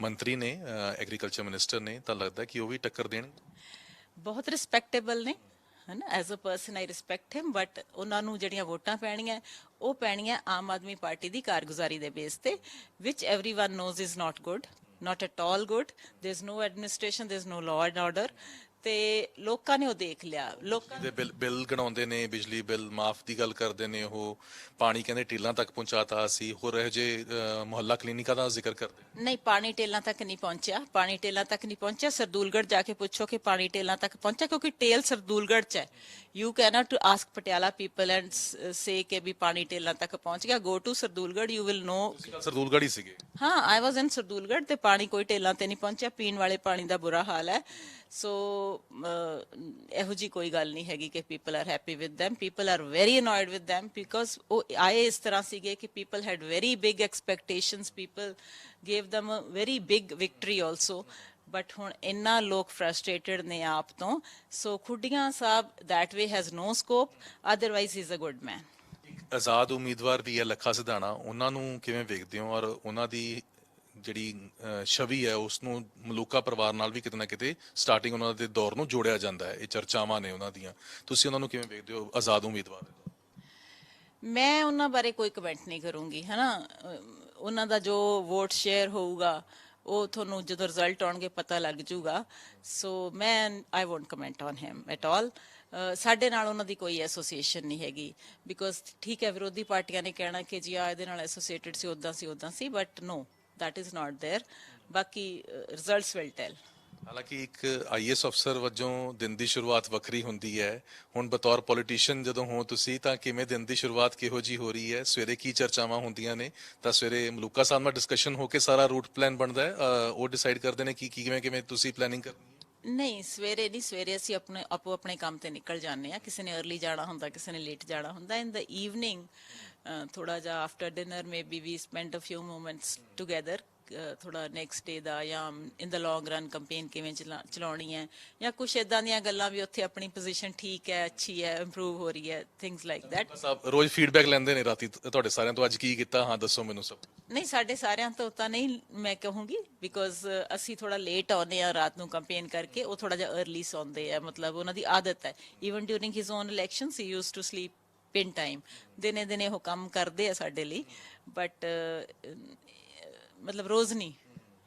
ਮੰਤਰੀ ਨੇ ਐਗਰੀਕਲਚਰ ਮਿਨਿਸਟਰ ਨੇ ਤਾਂ ਲੱਗਦਾ ਕਿ ਉਹ ਵੀ ਟੱਕਰ ਦੇਣਗੇ?
ਬਹੁਤ ਰਿਸਪੈਕਟੇਬਲ ਨੇ। ਹਨਾ as a person I respect him but ਉਹਨਾਂ ਨੂੰ ਜਿਹੜੀਆਂ ਵੋਟਾਂ ਪੈਣੀਆਂ ਉਹ ਪੈਣੀਆਂ ਆਮ ਆਦਮੀ ਪਾਰਟੀ ਦੀ ਕਾਰਗੁਜ਼ਾਰੀ ਦੇ ਬੇਸ ਤੇ ਵਿਚ everyone knows is not good not at all good. There's no administration, there's no law and order. ਤੇ ਲੋਕਾਂ ਨੇ ਉਹ ਦੇਖ ਲਿਆ। ਲੋਕਾਂ
ਦੇ ਬਿੱਲ ਬਿੱਲ ਗਣਾਉਂਦੇ ਨੇ ਬਿਜਲੀ ਬਿੱਲ ਮਾਫ ਦੀ ਗੱਲ ਕਰਦੇ ਨੇ ਉਹ। ਪਾਣੀ ਕਹਿੰਦੇ ਟੀਲਾਂ ਤੱਕ ਪਹੁੰਚਾਤਾ ਸੀ। ਹੋਰ ਇਹੋ ਅਹ, ਮੁਹੱਲਾ ਕਲੀਨਿਕਾਂ ਦਾ ਜ਼ਿਕਰ ਕਰਦੇ
ਨਹੀਂ ਪਾਣੀ ਟੇਲਾਂ ਤੱਕ ਨਹੀਂ ਪਹੁੰਚਿਆ। ਪਾਣੀ ਟੇਲਾਂ ਤੱਕ ਨਹੀਂ ਪਹੁੰਚਿਆ। ਸਰਦੂਲਗੜ੍ਹ ਜਾ ਕੇ ਪੁੱਛੋ ਕਿ ਪਾਣੀ ਟੇਲਾਂ ਤੱਕ ਪਹੁੰਚਿਆ ਕਿਉਂਕਿ ਟੇਲ ਸਰਦੂਲਗੜ੍ਹ ਚ ਹੈ। You can't ask Patiala people and say ਕਿ ਵੀ ਪਾਣੀ ਟੇਲਾਂ ਤੱਕ ਪਹੁੰਚ ਗਿਆ। Go to Sardulgarh you
will know Sardulgarh ਹੀ ਸੀਗੇ।
ਹਾਂ ਆਈ ਵਾਸ ਇਨ ਸਰਦੂਲਗੜ੍ਹ ਤੇ ਪਾਣੀ ਕੋਈ ਟੇਲਾਂ ਤੇ ਨਹੀਂ ਪਹੁੰਚਿਆ। ਪੀਣ ਵਾਲੇ ਪਾਣੀ ਦਾ ਬੁਰਾ ਹਾਲ ਹੈ। ਸੋ uh, ਇਹੋ ਜੀ ਕੋਈ ਗੱਲ ਨਹੀਂ ਹੈਗੀ ਕਿ people are happy with them. People are very annoyed with them because ਉਹ ਆਏ ਇਸ ਤਰ੍ਹਾਂ ਸੀਗੇ ਕਿ people had very big expectations people gave them a very big victory also. But ਹੁਣ ਇੰਨਾ ਲੋਕ ਫਰਸਟ੍ਰੇਟਡ ਨੇ ਆਪ ਤੋਂ। So Khuddian Sahib, that way has no scope. Otherwise he is a good man.
ਆਜ਼ਾਦ ਉਮੀਦਵਾਰ ਵੀ ਹੈ ਲੱਖਾ ਸਿਧਾਣਾ। ਉਹਨਾਂ ਨੂੰ ਕਿਵੇਂ ਵੇਖਦੇ ਹੋ? ਔਰ ਉਹਨਾਂ ਦੀ ਜਿਹੜੀ ਅਹ, ਛਵੀ ਹੈ ਉਸ ਨੂੰ ਮਲੂਕਾ ਪਰਿਵਾਰ ਨਾਲ ਵੀ ਕਿਤੇ ਨਾ ਕਿਤੇ ਸਟਾਰਟਿੰਗ ਉਹਨਾਂ ਦੇ ਦੌਰ ਨੂੰ ਜੋੜਿਆ ਜਾਂਦਾ ਹੈ। ਇਹ ਚਰਚਾਵਾਂ ਨੇ ਉਹਨਾਂ ਦੀਆਂ। ਤੁਸੀਂ ਉਹਨਾਂ ਨੂੰ ਕਿਵੇਂ ਵੇਖਦੇ ਹੋ? ਆਜ਼ਾਦ ਉਮੀਦਵਾਰ?
ਮੈਂ ਉਹਨਾਂ ਬਾਰੇ ਕੋਈ ਕਮੈਂਟ ਨਹੀਂ ਕਰੂੰਗੀ ਹਨਾ? ਉਹਨਾਂ ਦਾ ਜੋ ਵੋਟ ਸ਼ੇਅਰ ਹੋਊਗਾ ਉਹ ਤੁਹਾਨੂੰ ਜਦੋਂ ਰਿਜ਼ਲਟ ਆਉਣਗੇ ਪਤਾ ਲੱਗ ਜਾਊਗਾ ਸੋ ਮੈਂ I won't comment on him at all ਸਾਡੇ ਨਾਲ ਉਹਨਾਂ ਦੀ ਕੋਈ ਐਸੋਸੀਏਸ਼ਨ ਨਹੀਂ ਹੈਗੀ। ਬਿਕੋਜ਼ ਠੀਕ ਹੈ ਵਿਰੋਧੀ ਪਾਰਟੀਆਂ ਨੇ ਕਹਿਣਾ ਕਿ ਜੀ ਆ ਇਹਦੇ ਨਾਲ ਐਸੋਸੀਏਟਡ ਸੀ ਉਦਾਂ ਸੀ ਉਦਾਂ ਸੀ but no that is not there. ਬਾਕੀ ਰਿਜ਼ਲਟਸ ਵਿਲ ਟੈਲ
ਹਾਲਾਂਕਿ ਇੱਕ ਆਈਐਸ ਅਫਸਰ ਵਜੋਂ ਦਿਨ ਦੀ ਸ਼ੁਰੂਆਤ ਵੱਖਰੀ ਹੁੰਦੀ ਹੈ। ਹੁਣ ਬਤੌਰ ਪੋਲੀਟੀਸ਼ੀਅਨ ਜਦੋਂ ਹੋ ਤੁਸੀਂ ਤਾਂ ਕਿਵੇਂ ਦਿਨ ਦੀ ਸ਼ੁਰੂਆਤ ਕਿਹੋ ਜੀ ਹੋ ਰਹੀ ਹੈ? ਸਵੇਰੇ ਕੀ ਚਰਚਾਵਾਂ ਹੁੰਦੀਆਂ ਨੇ? ਤਾਂ ਸਵੇਰੇ ਮਲੂਕਾ ਸਾਹਿਬ ਨਾਲ ਡਿਸਕਸ਼ਨ ਹੋ ਕੇ ਸਾਰਾ ਰੂਟ ਪਲਾਨ ਬਣਦਾ ਹੈ। ਉਹ ਡਿਸਾਈਡ ਕਰਦੇ ਨੇ ਕਿ ਕੀ ਕਿਵੇਂ ਕਿਵੇਂ ਤੁਸੀਂ ਪਲੈਨਿੰਗ ਕਰਨੀ ਹੈ।
ਨਹੀਂ ਸਵੇਰੇ ਨਹੀਂ ਸਵੇਰੇ ਅਸੀਂ ਆਪਣੇ ਆਪੋ ਆਪਣੇ ਕੰਮ ਤੇ ਨਿਕਲ ਜਾਂਦੇ ਆ ਕਿਸੇ ਨੇ अर्ਲੀ ਜਾਣਾ ਹੁੰਦਾ ਕਿਸੇ ਨੇ ਲੇਟ ਜਾਣਾ ਹੁੰਦਾ। ਇਨ ਦਾ ਈਵਨਿੰਗ ਥੋੜਾ ਜਿਹਾ after dinner maybe we spend a few moments together ਥੋੜਾ ਨੈਕਸਟ ਡੇ ਦਾ ਜਾਂ ਇਨ ਦਾ ਲੌਂਗ ਰਨ ਕੈਂਪੇਨ ਕਿਵੇਂ ਚਲਾ- ਚਲਾਉਣੀ ਹੈ ਜਾਂ ਕੁਝ ਇਦਾਂ ਦੀਆਂ ਗੱਲਾਂ ਵੀ ਉੱਥੇ ਆਪਣੀ ਪੋਜੀਸ਼ਨ ਠੀਕ ਹੈ ਅੱਛੀ ਹੈ ਇੰਪਰੂਵ ਹੋ ਰਹੀ ਹੈ ਥਿੰਗਸ ਲਾਈਕ ਦੈਟ
ਸਾਹਿਬ ਰੋਜ਼ ਫੀਡਬੈਕ ਲੈਂਦੇ ਨੇ ਰਾਤੀ ਤੁਹਾਡੇ ਸਾਰਿਆਂ ਤੋਂ ਅੱਜ ਕੀ ਕੀਤਾ ਹਾਂ ਦੱਸੋ ਮੈਨੂੰ ਸਭ।
ਨਹੀਂ ਸਾਡੇ ਸਾਰਿਆਂ ਤੋਂ ਤਾਂ ਨਹੀਂ ਮੈਂ ਕਹੂੰਗੀ ਬਿਕੋਜ਼ ਅਸੀਂ ਥੋੜਾ ਲੇਟ ਆਉਂਦੇ ਆ ਰਾਤ ਨੂੰ ਕੰਪੇਨ ਕਰਕੇ ਉਹ ਥੋੜਾ ਜਿਹਾ अर्ਲੀ ਸੌਂਦੇ ਆ ਮਤਲਬ ਉਹਨਾਂ ਦੀ ਆਦਤ ਹੈ। Even during his own elections he used to sleep in time ਦਿਨੇ ਦਿਨੇ ਉਹ ਕੰਮ ਕਰਦੇ ਆ ਸਾਡੇ ਲਈ ਬਟ ਮਤਲਬ ਰੋਜ਼ ਨਹੀਂ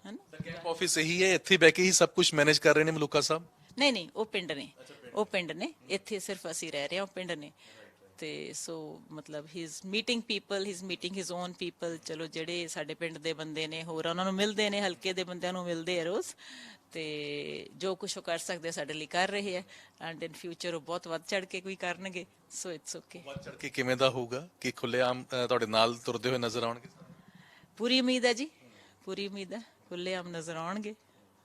ਹੈ ਨਾ
ਕੈਂਪ ਆਫਿਸ ਇਹੀ ਹੈ ਇੱਥੇ ਬਹਿ ਕੇ ਹੀ ਸਭ ਕੁਝ ਮੈਨੇਜ ਕਰ ਰਹੇ ਨੇ ਮਲੂਕਾ ਸਾਹਿਬ?
ਨਹੀਂ ਨਹੀਂ ਉਹ ਪਿੰਡ ਨੇ ਉਹ ਪਿੰਡ ਨੇ ਇੱਥੇ ਸਿਰਫ ਅਸੀਂ ਰਹਿ ਰਹੇ ਹਾਂ ਉਹ ਪਿੰਡ ਨੇ। ਤੇ ਸੋ ਮਤਲਬ he is meeting people he is meeting his own people ਚਲੋ ਜਿਹੜੇ ਸਾਡੇ ਪਿੰਡ ਦੇ ਬੰਦੇ ਨੇ ਹੋਰ ਉਹਨਾਂ ਨੂੰ ਮਿਲਦੇ ਨੇ ਹਲਕੇ ਦੇ ਬੰਦਿਆਂ ਨੂੰ ਮਿਲਦੇ ਆ ਰੋਜ਼ ਤੇ ਜੋ ਕੁਝ ਉਹ ਕਰ ਸਕਦੇ ਸਾਡੇ ਲਈ ਕਰ ਰਹੇ ਹੈ ਐਂਡ ਇਨ ਫਿਊਚਰ ਉਹ ਬਹੁਤ ਵੱਧ ਚੜ ਕੇ ਕੋਈ ਕਰਨਗੇ ਸੋ ਇਟਸ ਓਕੇ
ਵੱਧ ਚੜ ਕੇ ਕਿਵੇਂ ਦਾ ਹੋਊਗਾ? ਕਿ ਖੁੱਲੇਆਮ ਤੁਹਾਡੇ ਨਾਲ ਤੁਰਦੇ ਹੋਏ ਨਜ਼ਰ ਆਉਣਗੇ?
ਪੂਰੀ ਉਮੀਦ ਹੈ ਜੀ ਪੂਰੀ ਉਮੀਦ ਹੈ ਖੁੱਲ੍ਹੇਆਮ ਨਜ਼ਰ ਆਉਣਗੇ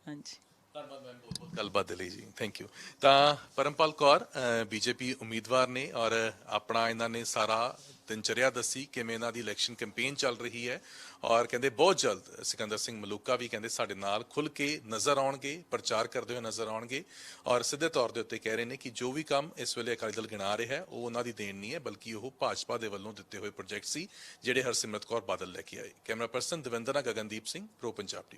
ਹਾਂਜੀ।
ਧੰਨਵਾਦ ਮੈਮ ਬਹੁਤ ਬਹੁਤ ਗੱਲਬਾਤ ਦੇ ਲਈ ਜੀ ਥੈਂਕ ਯੂ ਤਾਂ ਪਰਮਪਾਲ ਕੌਰ ਬੀਜੇਪੀ ਉਮੀਦਵਾਰ ਨੇ ਔਰ ਆਪਣਾ ਇਹਨਾਂ ਨੇ ਸਾਰਾ ਦਿਨਚਰਿਆ ਦੱਸੀ ਕਿਵੇਂ ਇਹਨਾਂ ਦੀ ਇਲੈਕਸ਼ਨ ਕੈਂਪੇਨ ਚੱਲ ਰਹੀ ਹੈ। ਔਰ ਕਹਿੰਦੇ ਬਹੁਤ ਜਲਦ ਸਿਕੰਦਰ ਸਿੰਘ ਮਲੂਕਾ ਵੀ ਕਹਿੰਦੇ ਸਾਡੇ ਨਾਲ ਖੁੱਲ ਕੇ ਨਜ਼ਰ ਆਉਣਗੇ, ਪ੍ਰਚਾਰ ਕਰਦੇ ਹੋਏ ਨਜ਼ਰ ਆਉਣਗੇ ਔਰ ਸਿੱਧੇ ਤੌਰ ਦੇ ਉੱਤੇ ਕਹਿ ਰਹੇ ਨੇ ਕਿ ਜੋ ਵੀ ਕੰਮ ਇਸ ਵੇਲੇ ਅਕਾਲੀ ਦਲ ਗਿਣਾ ਰਿਹਾ ਹੈ, ਉਹ ਉਹਨਾਂ ਦੀ ਦੇਣ ਨਹੀਂ ਹੈ, ਬਲਕਿ ਉਹ ਭਾਜਪਾ ਦੇ ਵੱਲੋਂ ਦਿੱਤੇ ਹੋਏ ਪ੍ਰੋਜੈਕਟ ਸੀ, ਜਿਹੜੇ ਹਰਸਿਮਰਤ ਕੌਰ ਬਾਦਲ ਲੈ ਕੇ ਆਏ। Camera person Davinder Gagandeep Singh, pro Punjab